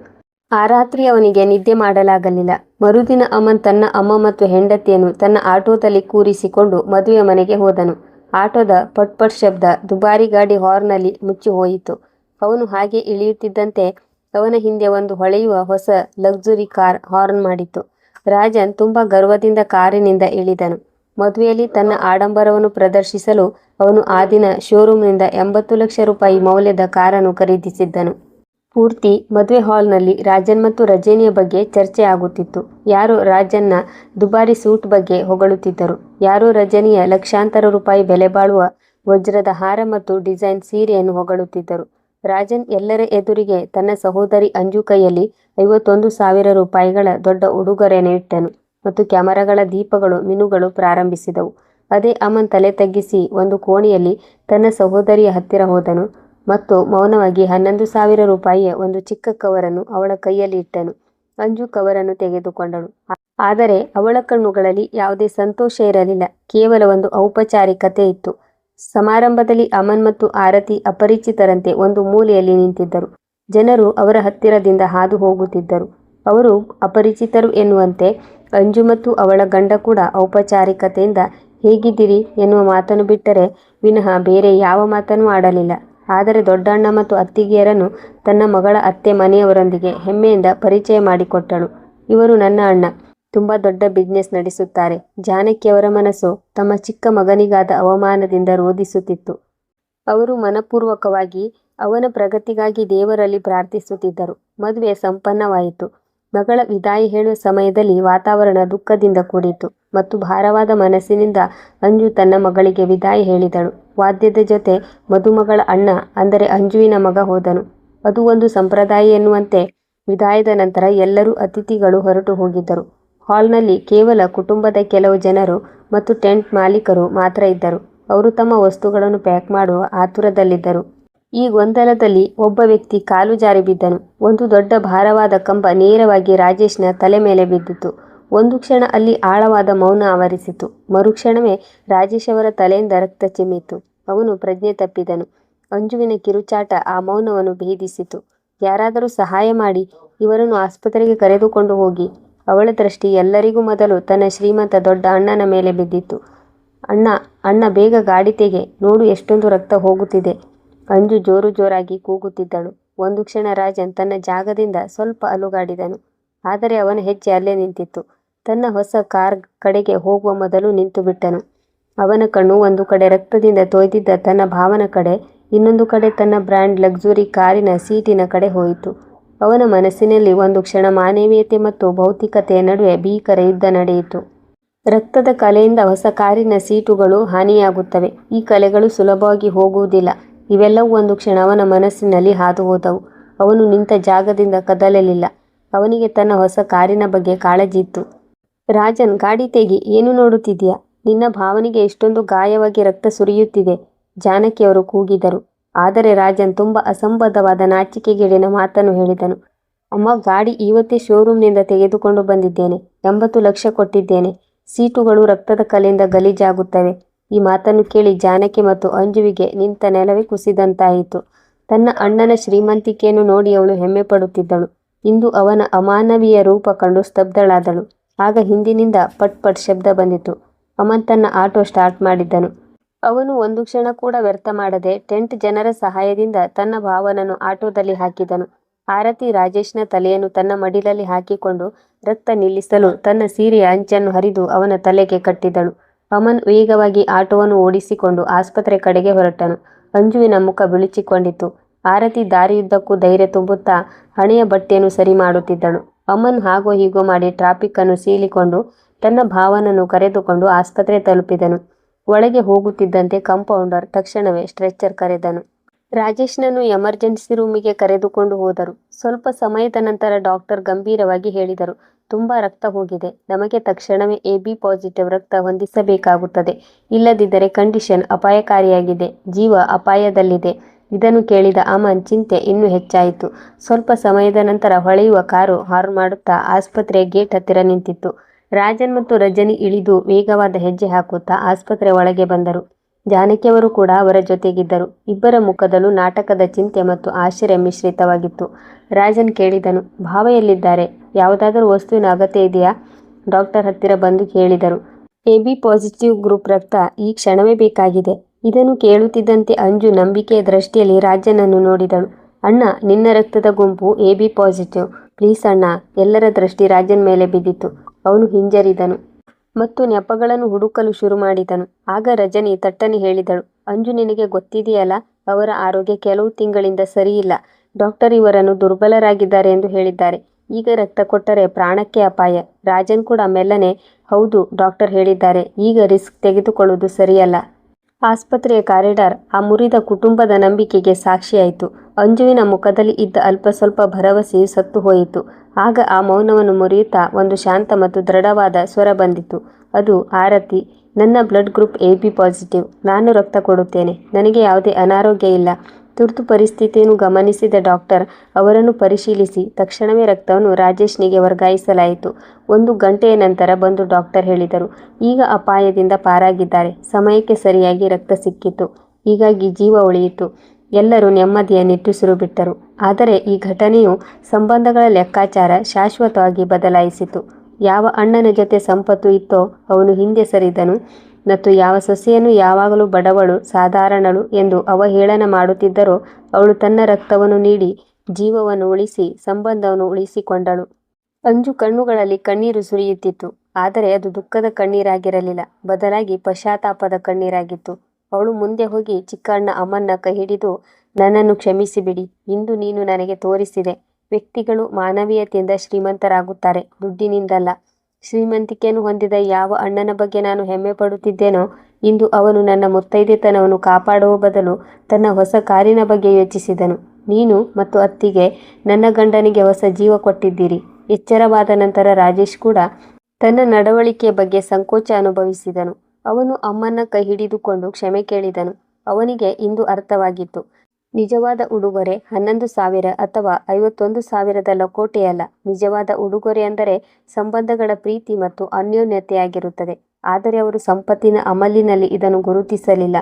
ಆ ರಾತ್ರಿ ಅವನಿಗೆ ನಿದ್ದೆ ಮಾಡಲಾಗಲಿಲ್ಲ. ಮರುದಿನ ಅಮನ್ ತನ್ನ ಅಮ್ಮ ಮತ್ತು ಹೆಂಡತಿಯನ್ನು ತನ್ನ ಆಟೋದಲ್ಲಿ ಕೂರಿಸಿಕೊಂಡು ಮದುವೆ ಮನೆಗೆ ಹೋದನು. ಆಟೋದ ಪಟ್ ಪಟ್ ಶಬ್ದ ದುಬಾರಿ ಗಾಡಿ ಹಾರ್ನಲ್ಲಿ ಮುಚ್ಚಿ ಹೋಯಿತು. ಅವನು ಹಾಗೆ ಇಳಿಯುತ್ತಿದ್ದಂತೆ ಅವನ ಹಿಂದೆ ಒಂದು ಹೊಳೆಯುವ ಹೊಸ ಲಕ್ಸುರಿ ಕಾರ್ ಹಾರ್ನ್ ಮಾಡಿತು. ರಾಜನ್ ತುಂಬಾ ಗರ್ವದಿಂದ ಕಾರಿನಿಂದ ಇಳಿದನು. ಮದುವೆಯಲ್ಲಿ ತನ್ನ ಆಡಂಬರವನ್ನು ಪ್ರದರ್ಶಿಸಲು ಅವನು ಆ ದಿನ ಶೋರೂಮ್ನಿಂದ ಎಂಬತ್ತು ಲಕ್ಷ ರೂಪಾಯಿ ಮೌಲ್ಯದ ಕಾರನ್ನು ಖರೀದಿಸಿದ್ದನು. ಪೂರ್ತಿ ಮದುವೆ ಹಾಲ್ನಲ್ಲಿ ರಾಜನ್ ಮತ್ತು ರಜನಿಯ ಬಗ್ಗೆ ಚರ್ಚೆ ಆಗುತ್ತಿತ್ತು. ಯಾರು ರಾಜನ್ನ ದುಬಾರಿ ಸೂಟ್ ಬಗ್ಗೆ ಹೊಗಳುತ್ತಿದ್ದರು. ಯಾರೋ ರಜನಿಯ ಲಕ್ಷಾಂತರ ರೂಪಾಯಿ ಬೆಲೆ ಬಾಳುವ ವಜ್ರದ ಹಾರ ಮತ್ತು ಡಿಸೈನ್ ಸೀರೆಯನ್ನು ಹೊಗಳುತ್ತಿದ್ದರು. ರಾಜನ್ ಎಲ್ಲರ ಎದುರಿಗೆ ತನ್ನ ಸಹೋದರಿ ಅಂಜು ಕೈಯಲ್ಲಿ ಐವತ್ತೊಂದು ಸಾವಿರ ರೂಪಾಯಿಗಳ ದೊಡ್ಡ ಉಡುಗೊರೆಯನ್ನು ಇಟ್ಟನು ಮತ್ತು ಕ್ಯಾಮರಾಗಳ ದೀಪಗಳು, ಮಿನುಗಳು ಪ್ರಾರಂಭಿಸಿದವು. ಅದೇ ಅಮನ್ ತಲೆ ತಗ್ಗಿಸಿ ಒಂದು ಕೋಣೆಯಲ್ಲಿ ತನ್ನ ಸಹೋದರಿಯ ಹತ್ತಿರ ಹೋದನು. ಮತ್ತು ಮೌನವಾಗಿ ಹನ್ನೊಂದು ಸಾವಿರ ರೂಪಾಯಿಯ ಒಂದು ಚಿಕ್ಕ ಕವರನ್ನು ಅವಳ ಕೈಯಲ್ಲಿ ಇಟ್ಟನು. ಅಂಜು ಕವರನ್ನು ತೆಗೆದುಕೊಂಡಳು. ಆದರೆ ಅವಳ ಕಣ್ಣುಗಳಲ್ಲಿ ಯಾವುದೇ ಸಂತೋಷ ಇರಲಿಲ್ಲ. ಕೇವಲ ಒಂದು ಔಪಚಾರಿಕತೆ ಇತ್ತು. ಸಮಾರಂಭದಲ್ಲಿ ಅಮನ್ ಮತ್ತು ಆರತಿ ಅಪರಿಚಿತರಂತೆ ಒಂದು ಮೂಲೆಯಲ್ಲಿ ನಿಂತಿದ್ದರು. ಜನರು ಅವರ ಹತ್ತಿರದಿಂದ ಹಾದು ಹೋಗುತ್ತಿದ್ದರು. ಅವರು ಅಪರಿಚಿತರು ಎನ್ನುವಂತೆ ಅಂಜು ಮತ್ತು ಅವಳ ಗಂಡ ಕೂಡ ಔಪಚಾರಿಕತೆಯಿಂದ ಹೇಗಿದ್ದೀರಿ ಎನ್ನುವ ಮಾತನ್ನು ಬಿಟ್ಟರೆ ವಿನಃ ಬೇರೆ ಯಾವ ಮಾತನ್ನು ಆಡಲಿಲ್ಲ. ಆದರೆ ದೊಡ್ಡಣ್ಣ ಮತ್ತು ಅತ್ತಿಗೆಯರನ್ನು ತನ್ನ ಮಗಳ ಅತ್ತೆ ಮನೆಯವರೊಂದಿಗೆ ಹೆಮ್ಮೆಯಿಂದ ಪರಿಚಯ ಮಾಡಿಕೊಟ್ಟಳು. ಇವರು ನನ್ನ ಅಣ್ಣ. ತುಂಬ ದೊಡ್ಡ ಬಿಸ್ನೆಸ್ ನಡೆಸುತ್ತಾರೆ. ಜಾನಕಿಯವರ ಮನಸ್ಸು ತಮ್ಮ ಚಿಕ್ಕ ಮಗನಿಗಾದ ಅವಮಾನದಿಂದ ರೋಧಿಸುತ್ತಿತ್ತು. ಅವರು ಮನಪೂರ್ವಕವಾಗಿ ಅವನ ಪ್ರಗತಿಗಾಗಿ ದೇವರಲ್ಲಿ ಪ್ರಾರ್ಥಿಸುತ್ತಿದ್ದರು. ಮದುವೆ ಸಂಪನ್ನವಾಯಿತು. ಮಗಳ ವಿದಾಯಿ ಹೇಳುವ ಸಮಯದಲ್ಲಿ ವಾತಾವರಣ ದುಃಖದಿಂದ ಕೂಡಿತು ಮತ್ತು ಭಾರವಾದ ಮನಸ್ಸಿನಿಂದ ಅಂಜು ತನ್ನ ಮಗಳಿಗೆ ವಿದಾಯ ಹೇಳಿದಳು. ವಾದ್ಯದ ಜೊತೆ ಮದುಮಗಳ ಅಣ್ಣ, ಅಂದರೆ ಅಂಜುವಿನ ಮಗ ಹೋದನು. ಅದು ಒಂದು ಸಂಪ್ರದಾಯ ಎನ್ನುವಂತೆ ವಿದಾಯದ ನಂತರ ಎಲ್ಲರೂ ಅತಿಥಿಗಳು ಹೊರಟು ಹೋಗಿದ್ದರು. ಹಾಲ್ನಲ್ಲಿ ಕೇವಲ ಕುಟುಂಬದ ಕೆಲವು ಜನರು ಮತ್ತು ಟೆಂಟ್ ಮಾಲೀಕರು ಮಾತ್ರ ಇದ್ದರು. ಅವರು ತಮ್ಮ ವಸ್ತುಗಳನ್ನು ಪ್ಯಾಕ್ ಮಾಡುವ ಆತುರದಲ್ಲಿದ್ದರು. ಈ ಗೊಂದಲದಲ್ಲಿ ಒಬ್ಬ ವ್ಯಕ್ತಿ ಕಾಲು ಜಾರಿ ಬಿದ್ದನು. ಒಂದು ದೊಡ್ಡ ಭಾರವಾದ ಕಂಬ ನೇರವಾಗಿ ರಾಜೇಶ್ನ ತಲೆ ಮೇಲೆ ಬಿದ್ದಿತು. ಒಂದು ಕ್ಷಣ ಅಲ್ಲಿ ಆಳವಾದ ಮೌನ ಆವರಿಸಿತು. ಮರುಕ್ಷಣವೇ ರಾಜೇಶ್ ಅವರ ತಲೆಯಿಂದ ರಕ್ತ ಚಿಮ್ಮಿತು. ಅವನು ಪ್ರಜ್ಞೆ ತಪ್ಪಿದನು. ಅಂಜುವಿನ ಕಿರುಚಾಟ ಆ ಮೌನವನ್ನು ಭೇದಿಸಿತು. ಯಾರಾದರೂ ಸಹಾಯ ಮಾಡಿ ಇವರನ್ನು ಆಸ್ಪತ್ರೆಗೆ ಕರೆದುಕೊಂಡು ಹೋಗಿ. ಅವಳ ದೃಷ್ಟಿ ಎಲ್ಲರಿಗೂ ಮೊದಲು ತನ್ನ ಶ್ರೀಮಂತ ದೊಡ್ಡ ಅಣ್ಣನ ಮೇಲೆ ಬಿದ್ದಿತ್ತು. ಅಣ್ಣ ಅಣ್ಣ, ಬೇಗ ಗಾಡಿ ತೆಗೆ. ನೋಡು ಎಷ್ಟೊಂದು ರಕ್ತ ಹೋಗುತ್ತಿದೆ. ಅಂಜು ಜೋರು ಜೋರಾಗಿ ಕೂಗುತ್ತಿದ್ದಳು. ಒಂದು ಕ್ಷಣ ರಾಜನ್ ತನ್ನ ಜಾಗದಿಂದ ಸ್ವಲ್ಪ ಅಲುಗಾಡಿದನು. ಆದರೆ ಅವನ ಹೆಜ್ಜೆ ಅಲ್ಲೇ ನಿಂತಿತ್ತು. ತನ್ನ ಹೊಸ ಕಾರ್ ಕಡೆಗೆ ಹೋಗುವ ಮೊದಲು ನಿಂತು ಬಿಟ್ಟನು. ಅವನ ಕಣ್ಣು ಒಂದು ಕಡೆ ರಕ್ತದಿಂದ ತೊಯ್ದಿದ್ದ ತನ್ನ ಭಾವನ ಕಡೆ, ಇನ್ನೊಂದು ಕಡೆ ತನ್ನ ಬ್ರ್ಯಾಂಡ್ ಲಕ್ಸುರಿ ಕಾರಿನ ಸೀಟಿನ ಕಡೆ ಹೋಯಿತು. ಅವನ ಮನಸ್ಸಿನಲ್ಲಿ ಒಂದು ಕ್ಷಣ ಮಾನವೀಯತೆ ಮತ್ತು ಭೌತಿಕತೆಯ ನಡುವೆ ಭೀಕರ ಯುದ್ಧ ನಡೆಯಿತು. ರಕ್ತದ ಕಲೆಯಿಂದ ಹೊಸ ಕಾರಿನ ಸೀಟುಗಳು ಹಾನಿಯಾಗುತ್ತವೆ. ಈ ಕಲೆಗಳು ಸುಲಭವಾಗಿ ಹೋಗುವುದಿಲ್ಲ. ಇವೆಲ್ಲವೂ ಒಂದು ಕ್ಷಣ ಅವನ ಮನಸ್ಸಿನಲ್ಲಿ ಹಾದು ಹೋದವು ಅವನು ನಿಂತ ಜಾಗದಿಂದ ಕದಲಲಿಲ್ಲ. ಅವನಿಗೆ ತನ್ನ ಹೊಸ ಕಾರಿನ ಬಗ್ಗೆ ಕಾಳಜಿ ಇತ್ತು. ರಾಜನ್, ಗಾಡಿ ತೆಗಿ, ಏನು ನೋಡುತ್ತಿದ್ದೀಯಾ? ನಿನ್ನ ಭಾವನೆಗೆ ಎಷ್ಟೊಂದು ಗಾಯವಾಗಿ ರಕ್ತ ಸುರಿಯುತ್ತಿದೆ ಜಾನಕಿಯವರು ಕೂಗಿದರು. ಆದರೆ ರಾಜನ್ ತುಂಬ ಅಸಂಬದ್ಧವಾದ ನಾಚಿಕೆಗೇಡಿನ ಮಾತನ್ನು ಹೇಳಿದನು. ಅಮ್ಮ, ಗಾಡಿ ಇವತ್ತೇ ಶೋರೂಮ್ನಿಂದ ತೆಗೆದುಕೊಂಡು ಬಂದಿದ್ದೇನೆ, ಎಂಬತ್ತು ಲಕ್ಷ ಕೊಟ್ಟಿದ್ದೇನೆ. ಸೀಟುಗಳು ರಕ್ತದ ಕಲೆಯಿಂದ ಗಲೀಜಾಗುತ್ತವೆ. ಈ ಮಾತನ್ನು ಕೇಳಿ ಜಾನಕಿ ಮತ್ತು ಅಂಜುವಿಗೆ ನಿಂತ ನೆಲವೇ ಕುಸಿದಂತಾಯಿತು. ತನ್ನ ಅಣ್ಣನ ಶ್ರೀಮಂತಿಕೆಯನ್ನು ನೋಡಿ ಅವಳು ಹೆಮ್ಮೆ ಪಡುತ್ತಿದ್ದಳು. ಇಂದು ಅವನ ಅಮಾನವೀಯ ರೂಪ ಕಂಡು ಸ್ತಬ್ಧಳಾದಳು. ಆಗ ಹಿಂದಿನಿಂದ ಪಟ್ ಪಟ್ ಶಬ್ದ ಬಂದಿತು. ಅಮನ್ ತನ್ನ ಆಟೋ ಸ್ಟಾರ್ಟ್ ಮಾಡಿದ್ದನು. ಅವನು ಒಂದು ಕ್ಷಣ ಕೂಡ ವ್ಯರ್ಥ ಮಾಡದೆ ಟೆಂಟ್ ಜನರ ಸಹಾಯದಿಂದ ತನ್ನ ಭಾವನನ್ನು ಆಟೋದಲ್ಲಿ ಹಾಕಿದನು. ಆರತಿ ರಾಜೇಶ್ನ ತಲೆಯನ್ನು ತನ್ನ ಮಡಿಲಲ್ಲಿ ಹಾಕಿಕೊಂಡು ರಕ್ತ ನಿಲ್ಲಿಸಲು ತನ್ನ ಸೀರೆಯ ಅಂಚನ್ನು ಹರಿದು ಅವನ ತಲೆಗೆ ಕಟ್ಟಿದಳು. ಅಮನ್ ವೇಗವಾಗಿ ಆಟೋವನ್ನು ಓಡಿಸಿಕೊಂಡು ಆಸ್ಪತ್ರೆ ಕಡೆಗೆ ಹೊರಟನು. ಅಂಜುವಿನ ಮುಖ ಬಿಳುಚಿಕೊಂಡಿತು. ಆರತಿ ದಾರಿಯುದ್ದಕ್ಕೂ ಧೈರ್ಯ ತುಂಬುತ್ತಾ ಹಣೆಯ ಬಟ್ಟೆಯನ್ನು ಸರಿ ಮಾಡುತ್ತಿದ್ದಳು. ಅಮನ್ ಹಾಗೋ ಹೀಗೋ ಮಾಡಿ ಟ್ರಾಫಿಕ್ ಅನ್ನು ಸೀಲಿಕೊಂಡು ತನ್ನ ಭಾವನನ್ನು ಕರೆದುಕೊಂಡು ಆಸ್ಪತ್ರೆ ತಲುಪಿದನು. ಒಳಗೆ ಹೋಗುತ್ತಿದ್ದಂತೆ ಕಂಪೌಂಡರ್ ತಕ್ಷಣವೇ ಸ್ಟ್ರೆಚ್ಚರ್ ಕರೆದನು. ರಾಜೇಶ್ನನ್ನು ಎಮರ್ಜೆನ್ಸಿ ರೂಮಿಗೆ ಕರೆದುಕೊಂಡು ಹೋದರು. ಸ್ವಲ್ಪ ಸಮಯದ ನಂತರ ಡಾಕ್ಟರ್ ಗಂಭೀರವಾಗಿ ಹೇಳಿದರು, ತುಂಬಾ ರಕ್ತ ಹೋಗಿದೆ. ನಮಗೆ ತಕ್ಷಣವೇ ಎ ಬಿ ಪಾಸಿಟಿವ್ ರಕ್ತ ಹೊಂದಿಸಬೇಕಾಗುತ್ತದೆ. ಇಲ್ಲದಿದ್ದರೆ ಕಂಡೀಷನ್ ಅಪಾಯಕಾರಿಯಾಗಿದೆ. ಜೀವ ಅಪಾಯದಲ್ಲಿದೆ. ಇದನ್ನು ಕೇಳಿದ ಅಮನ್ ಚಿಂತೆ ಇನ್ನೂ ಹೆಚ್ಚಾಯಿತು. ಸ್ವಲ್ಪ ಸಮಯದ ನಂತರ ಹೊಳೆಯುವ ಕಾರು ಹಾರ್ನ್ ಮಾಡುತ್ತಾ ಆಸ್ಪತ್ರೆಯ ಗೇಟ್ ಹತ್ತಿರ ನಿಂತಿತ್ತು. ರಾಜನ್ ಮತ್ತು ರಜನಿ ಇಳಿದು ವೇಗವಾದ ಹೆಜ್ಜೆ ಹಾಕುತ್ತಾ ಆಸ್ಪತ್ರೆ ಒಳಗೆ ಬಂದರು. ಜಾನಕಿಯವರು ಕೂಡ ಅವರ ಜೊತೆಗಿದ್ದರು. ಇಬ್ಬರ ಮುಖದಲ್ಲೂ ನಾಟಕದ ಚಿಂತೆ ಮತ್ತು ಆಶ್ಚರ್ಯ ಮಿಶ್ರಿತವಾಗಿತ್ತು. ರಾಜನ್ ಕೇಳಿದನು, ಭಾವ ಎಲ್ಲಿದ್ದಾರೆ? ಯಾವುದಾದರೂ ವಸ್ತುವಿನ ಅಗತ್ಯ ಇದೆಯಾ? ಡಾಕ್ಟರ್ ಹತ್ತಿರ ಬಂದು ಕೇಳಿದರು, ಎ ಪಾಸಿಟಿವ್ ಗ್ರೂಪ್ ರಕ್ತ ಈ ಕ್ಷಣವೇ ಬೇಕಾಗಿದೆ. ಇದನ್ನು ಕೇಳುತ್ತಿದ್ದಂತೆ ಅಂಜು ನಂಬಿಕೆಯ ದೃಷ್ಟಿಯಲ್ಲಿ ರಾಜನನ್ನು ನೋಡಿದಳು. ಅಣ್ಣ, ನಿನ್ನ ರಕ್ತದ ಗುಂಪು ಎ ಬಿ ಪಾಸಿಟಿವ್. ಪ್ಲೀಸ್ ಅಣ್ಣ, ಎಲ್ಲರ ದೃಷ್ಟಿ ರಾಜನ್ ಮೇಲೆ ಬಿದ್ದಿತು ಅವನು ಹಿಂಜರಿದನು ಮತ್ತು ನೆಪಗಳನ್ನು ಹುಡುಕಲು ಶುರು ಮಾಡಿದನು. ಆಗ ರಜನಿ ತಟ್ಟನೆ ಹೇಳಿದಳು. ಅಂಜು, ನಿನಗೆ ಗೊತ್ತಿದೆಯಲ್ಲ, ಅವರ ಆರೋಗ್ಯ ಕೆಲವು ತಿಂಗಳಿಂದ ಸರಿಯಿಲ್ಲ. ಡಾಕ್ಟರ್ ಇವರನ್ನು ದುರ್ಬಲರಾಗಿದ್ದಾರೆ ಎಂದು ಹೇಳಿದ್ದಾರೆ. ಈಗ ರಕ್ತ ಕೊಟ್ಟರೆ ಪ್ರಾಣಕ್ಕೆ ಅಪಾಯ. ರಾಜನ್ ಕೂಡ ಮೆಲ್ಲನೆ. ಹೌದು, ಡಾಕ್ಟರ್ ಹೇಳಿದ್ದಾರೆ. ಈಗ ರಿಸ್ಕ್ ತೆಗೆದುಕೊಳ್ಳುವುದು ಸರಿಯಲ್ಲ. ಆಸ್ಪತ್ರೆಯ ಕಾರಿಡಾರ್ ಆ ಮುರಿದ ಕುಟುಂಬದ ನಂಬಿಕೆಗೆ ಸಾಕ್ಷಿಯಾಯಿತು. ಅಂಜುವಿನ ಮುಖದಲ್ಲಿ ಇದ್ದ ಅಲ್ಪ ಸ್ವಲ್ಪ ಭರವಸೆಯು ಸತ್ತು ಹೋಯಿತು. ಆಗ ಆ ಮೌನವನ್ನು ಮುರಿಯುತ್ತಾ ಒಂದು ಶಾಂತ ಮತ್ತು ದೃಢವಾದ ಸ್ವರ ಬಂದಿತು. ಅದು, ಆರತಿ, ನನ್ನ blood group A B positive. ನಾನು ರಕ್ತ ಕೊಡುತ್ತೇನೆ. ನನಗೆ ಯಾವುದೇ ಅನಾರೋಗ್ಯ ಇಲ್ಲ. ತುರ್ತು ಪರಿಸ್ಥಿತಿಯನ್ನು ಗಮನಿಸಿದ ಡಾಕ್ಟರ್ ಅವರನ್ನು ಪರಿಶೀಲಿಸಿ, ತಕ್ಷಣವೇ ರಕ್ತವನ್ನು ರಾಜೇಶ್ನಿಗೆ ವರ್ಗಾಯಿಸಲಾಯಿತು. ಒಂದು ಗಂಟೆಯ ನಂತರ ಬಂದು ಡಾಕ್ಟರ್ ಹೇಳಿದರು, ಈಗ ಅಪಾಯದಿಂದ ಪಾರಾಗಿದ್ದಾರೆ, ಸಮಯಕ್ಕೆ ಸರಿಯಾಗಿ ರಕ್ತ ಸಿಕ್ಕಿತು, ಹೀಗಾಗಿ ಜೀವ ಉಳಿಯಿತು. ಎಲ್ಲರೂ ನೆಮ್ಮದಿಯ ನಿಟ್ಟುಸಿರು ಬಿಟ್ಟರು. ಆದರೆ ಈ ಘಟನೆಯು ಸಂಬಂಧಗಳ ಲೆಕ್ಕಾಚಾರ ಶಾಶ್ವತವಾಗಿ ಬದಲಾಯಿಸಿತು. ಯಾವ ಅಣ್ಣನ ಜೊತೆ ಸಂಪತ್ತು ಇತ್ತೋ, ಅವನು ಹಿಂದೆ ಸರಿದನು. ಮತ್ತು ಯಾವ ಸೊಸೆಯನ್ನು ಯಾವಾಗಲೂ ಬಡವಳು, ಸಾಧಾರಣಳು ಎಂದು ಅವಹೇಳನ ಮಾಡುತ್ತಿದ್ದರೋ ಅವಳು ತನ್ನ ರಕ್ತವನ್ನು ನೀಡಿ ಜೀವವನ್ನು ಉಳಿಸಿ, ಸಂಬಂಧವನ್ನು ಉಳಿಸಿಕೊಂಡಳು. ಅಂಜು ಕಣ್ಣುಗಳಲ್ಲಿ ಕಣ್ಣೀರು ಸುರಿಯುತ್ತಿತ್ತು. ಆದರೆ ಅದು ದುಃಖದ ಕಣ್ಣೀರಾಗಿರಲಿಲ್ಲ. ಬದಲಾಗಿ ಪಶ್ಚಾತ್ತಾಪದ ಕಣ್ಣೀರಾಗಿತ್ತು. ಅವಳು ಮುಂದೆ ಹೋಗಿ ಚಿಕ್ಕಣ್ಣ ಅಮ್ಮನ್ನ ಕೈ ಹಿಡಿದು, ನನ್ನನ್ನು ಕ್ಷಮಿಸಿಬಿಡಿ. ಇಂದು ನೀನು ನನಗೆ ತೋರಿಸಿದೆ. ವ್ಯಕ್ತಿಗಳು ಮಾನವೀಯತೆಯಿಂದ ಶ್ರೀಮಂತರಾಗುತ್ತಾರೆ. ದುಡ್ಡಿನಿಂದಲ್ಲ. ಶ್ರೀಮಂತಿಕೆಯನ್ನು ಹೊಂದಿದ ಯಾವ ಅಣ್ಣನ ಬಗ್ಗೆ ನಾನು ಹೆಮ್ಮೆ ಪಡುತ್ತಿದ್ದೇನೋ, ಇಂದು ಅವನು ನನ್ನ ಮುತ್ತೈದೆತನವನ್ನು ಕಾಪಾಡುವ ಬದಲು ತನ್ನ ಹೊಸ ಕಾರಿನ ಬಗ್ಗೆ ಯೋಚಿಸಿದನು. ನೀನು ಮತ್ತು ಅತ್ತಿಗೆ ನನ್ನ ಗಂಡನಿಗೆ ಹೊಸ ಜೀವ ಕೊಟ್ಟಿದ್ದೀರಿ. ಎಚ್ಚರವಾದ ನಂತರ ರಾಜೇಶ್ ಕೂಡ ತನ್ನ ನಡವಳಿಕೆಯ ಬಗ್ಗೆ ಸಂಕೋಚ ಅನುಭವಿಸಿದನು. ಅವನು ಅಮ್ಮನ ಕೈ ಹಿಡಿದುಕೊಂಡು ಕ್ಷಮೆ ಕೇಳಿದನು. ಅವನಿಗೆ ಇಂದು ಅರ್ಥವಾಗಿತ್ತು. ನಿಜವಾದ ಉಡುಗೊರೆ ಹನ್ನೊಂದು ಸಾವಿರ ಅಥವಾ ಐವತ್ತೊಂದು ಸಾವಿರದ ಲಕೋಟೆಯಲ್ಲ ನಿಜವಾದ ಉಡುಗೊರೆ ಅಂದರೆ ಸಂಬಂಧಗಳ ಪ್ರೀತಿ ಮತ್ತು ಅನ್ಯೋನ್ಯತೆಯಾಗಿರುತ್ತದೆ. ಆದರೆ ಅವರು ಸಂಪತ್ತಿನ ಅಮಲಿನಲ್ಲಿ ಇದನ್ನು ಗುರುತಿಸಲಿಲ್ಲ.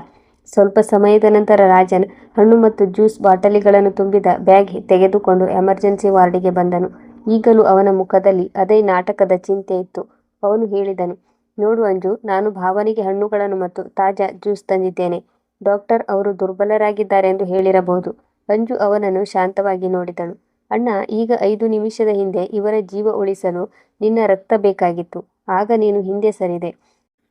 ಸ್ವಲ್ಪ ಸಮಯದ ನಂತರ ರಾಜನ್ ಹಣ್ಣು ಮತ್ತು ಜ್ಯೂಸ್ ಬಾಟಲಿಗಳನ್ನು ತುಂಬಿದ ಬ್ಯಾಗ್ ತೆಗೆದುಕೊಂಡು ಎಮರ್ಜೆನ್ಸಿ ವಾರ್ಡಿಗೆ ಬಂದನು. ಈಗಲೂ ಅವನ ಮುಖದಲ್ಲಿ ಅದೇ ನಾಟಕದ ಚಿಂತೆ ಇತ್ತು. ಅವನು ಹೇಳಿದನು, ನೋಡು ಅಂಜು, ನಾನು ಭಾವನಿಗೆ ಹಣ್ಣುಗಳನ್ನು ಮತ್ತು ತಾಜಾ ಜ್ಯೂಸ್ ತಂದಿದ್ದೇನೆ. ಡಾಕ್ಟರ್ ಅವರು ದುರ್ಬಲರಾಗಿದ್ದಾರೆ ಎಂದು ಹೇಳಿರಬಹುದು. ಅಂಜು ಅವನನ್ನು ಶಾಂತವಾಗಿ ನೋಡಿದಳು. ಅಣ್ಣ, ಈಗ ಐದು ನಿಮಿಷದ ಹಿಂದೆ ಇವರ ಜೀವ ಉಳಿಸಲು ನಿನ್ನ ರಕ್ತ ಬೇಕಾಗಿತ್ತು. ಆಗ ನೀನು ಹಿಂದೆ ಸರಿದೆ.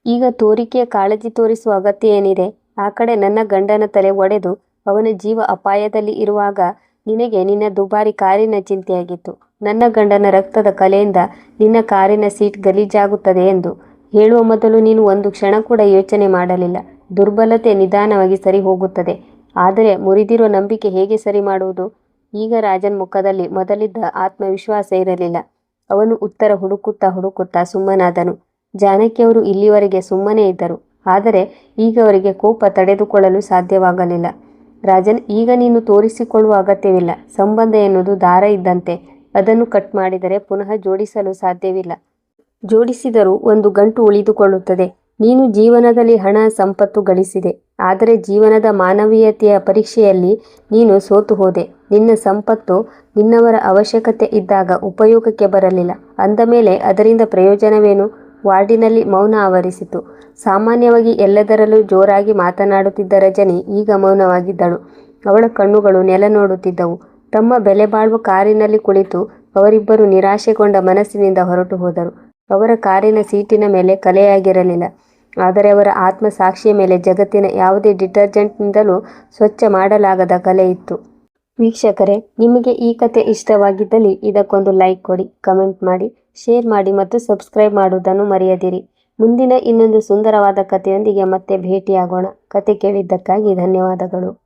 ಈಗ ತೋರಿಕೆಯ ಕಾಳಜಿ ತೋರಿಸುವ ಅಗತ್ಯ ಏನಿದೆ? ಆ ಕಡೆ ನನ್ನ ಗಂಡನ ತಲೆ ಒಡೆದು ಅವನ ಜೀವ ಅಪಾಯದಲ್ಲಿ ಇರುವಾಗ ನಿನಗೆ ನಿನ್ನ ದುಬಾರಿ ಕಾರಿನ ಚಿಂತೆಯಾಗಿತ್ತು. ನನ್ನ ಗಂಡನ ರಕ್ತದ ಕಲೆಯಿಂದ ನಿನ್ನ ಕಾರಿನ ಸೀಟ್ ಗಲೀಜಾಗುತ್ತದೆ ಎಂದು ಹೇಳುವ ಮೊದಲು ನೀನು ಒಂದು ಕ್ಷಣ ಕೂಡ ಯೋಚನೆ ಮಾಡಲಿಲ್ಲ. ದುರ್ಬಲತೆ ನಿಧಾನವಾಗಿ ಸರಿ ಹೋಗುತ್ತದೆ. ಆದರೆ ಮುರಿದಿರುವ ನಂಬಿಕೆ ಹೇಗೆ ಸರಿ ಮಾಡುವುದು? ಈಗ ರಾಜನ್ ಮುಖದಲ್ಲಿ ಮೊದಲಿದ್ದ ಆತ್ಮವಿಶ್ವಾಸ ಇರಲಿಲ್ಲ. ಅವನು ಉತ್ತರ ಹುಡುಕುತ್ತಾ ಹುಡುಕುತ್ತಾ ಸುಮ್ಮನಾದನು. ಜಾನಕಿಯವರು ಇಲ್ಲಿವರೆಗೆ ಸುಮ್ಮನೇ ಇದ್ದರು. ಆದರೆ ಈಗ ಅವರಿಗೆ ಕೋಪ ತಡೆದುಕೊಳ್ಳಲು ಸಾಧ್ಯವಾಗಲಿಲ್ಲ. ರಾಜನ್, ಈಗ ನೀನು ತೋರಿಸಿಕೊಳ್ಳುವ ಅಗತ್ಯವಿಲ್ಲ. ಸಂಬಂಧ ಎನ್ನುವುದು ದಾರ ಇದ್ದಂತೆ ಅದನ್ನು ಕಟ್ ಮಾಡಿದರೆ ಪುನಃ ಜೋಡಿಸಲು ಸಾಧ್ಯವಿಲ್ಲ. ಜೋಡಿಸಿದರೂ ಒಂದು ಗಂಟು ಉಳಿದುಕೊಳ್ಳುತ್ತದೆ. ನೀನು ಜೀವನದಲ್ಲಿ ಹಣ, ಸಂಪತ್ತು ಗಳಿಸಿದೆ. ಆದರೆ ಜೀವನದ ಮಾನವೀಯತೆಯ ಪರೀಕ್ಷೆಯಲ್ಲಿ ನೀನು ಸೋತು ಹೋದೆ. ನಿನ್ನ ಸಂಪತ್ತು ನಿನ್ನವರ ಅವಶ್ಯಕತೆ ಇದ್ದಾಗ ಉಪಯೋಗಕ್ಕೆ ಬರಲಿಲ್ಲ. ಅಂದ ಮೇಲೆ ಅದರಿಂದ ಪ್ರಯೋಜನವೇನು? ವಾರ್ಡಿನಲ್ಲಿ ಮೌನ ಆವರಿಸಿತು. ಸಾಮಾನ್ಯವಾಗಿ ಎಲ್ಲದರಲ್ಲೂ ಜೋರಾಗಿ ಮಾತನಾಡುತ್ತಿದ್ದ ರಜನಿ ಈಗ ಮೌನವಾಗಿದ್ದಳು. ಅವಳ ಕಣ್ಣುಗಳು ನೆಲ ನೋಡುತ್ತಿದ್ದವು. ತಮ್ಮ ಬೆಲೆ ಬಾಳುವ ಕಾರಿನಲ್ಲಿ ಕುಳಿತು ಅವರಿಬ್ಬರು ನಿರಾಶೆಗೊಂಡ ಮನಸ್ಸಿನಿಂದ ಹೊರಟು ಹೋದರು. ಅವರ ಕಾರಿನ ಸೀಟಿನ ಮೇಲೆ ಕಲೆಯಾಗಿರಲಿಲ್ಲ. ಆದರೆ ಅವರ ಆತ್ಮ ಸಾಕ್ಷಿಯ ಮೇಲೆ ಜಗತ್ತಿನ ಯಾವುದೇ ಡಿಟರ್ಜೆಂಟ್ನಿಂದಲೂ ಸ್ವಚ್ಛ ಮಾಡಲಾಗದ ಕಲೆ ಇತ್ತು. ವೀಕ್ಷಕರೇ, ನಿಮಗೆ ಈ ಕತೆ ಇಷ್ಟವಾಗಿದ್ದಲ್ಲಿ ಇದಕ್ಕೊಂದು ಲೈಕ್ ಕೊಡಿ, ಕಮೆಂಟ್ ಮಾಡಿ, ಶೇರ್ ಮಾಡಿ ಮತ್ತು ಸಬ್ಸ್ಕ್ರೈಬ್ ಮಾಡುವುದನ್ನು ಮರೆಯದಿರಿ. ಮುಂದಿನ ಇನ್ನೊಂದು ಸುಂದರವಾದ ಕಥೆಯೊಂದಿಗೆ ಮತ್ತೆ ಭೇಟಿಯಾಗೋಣ. ಕತೆ ಕೇಳಿದ್ದಕ್ಕಾಗಿ ಧನ್ಯವಾದಗಳು.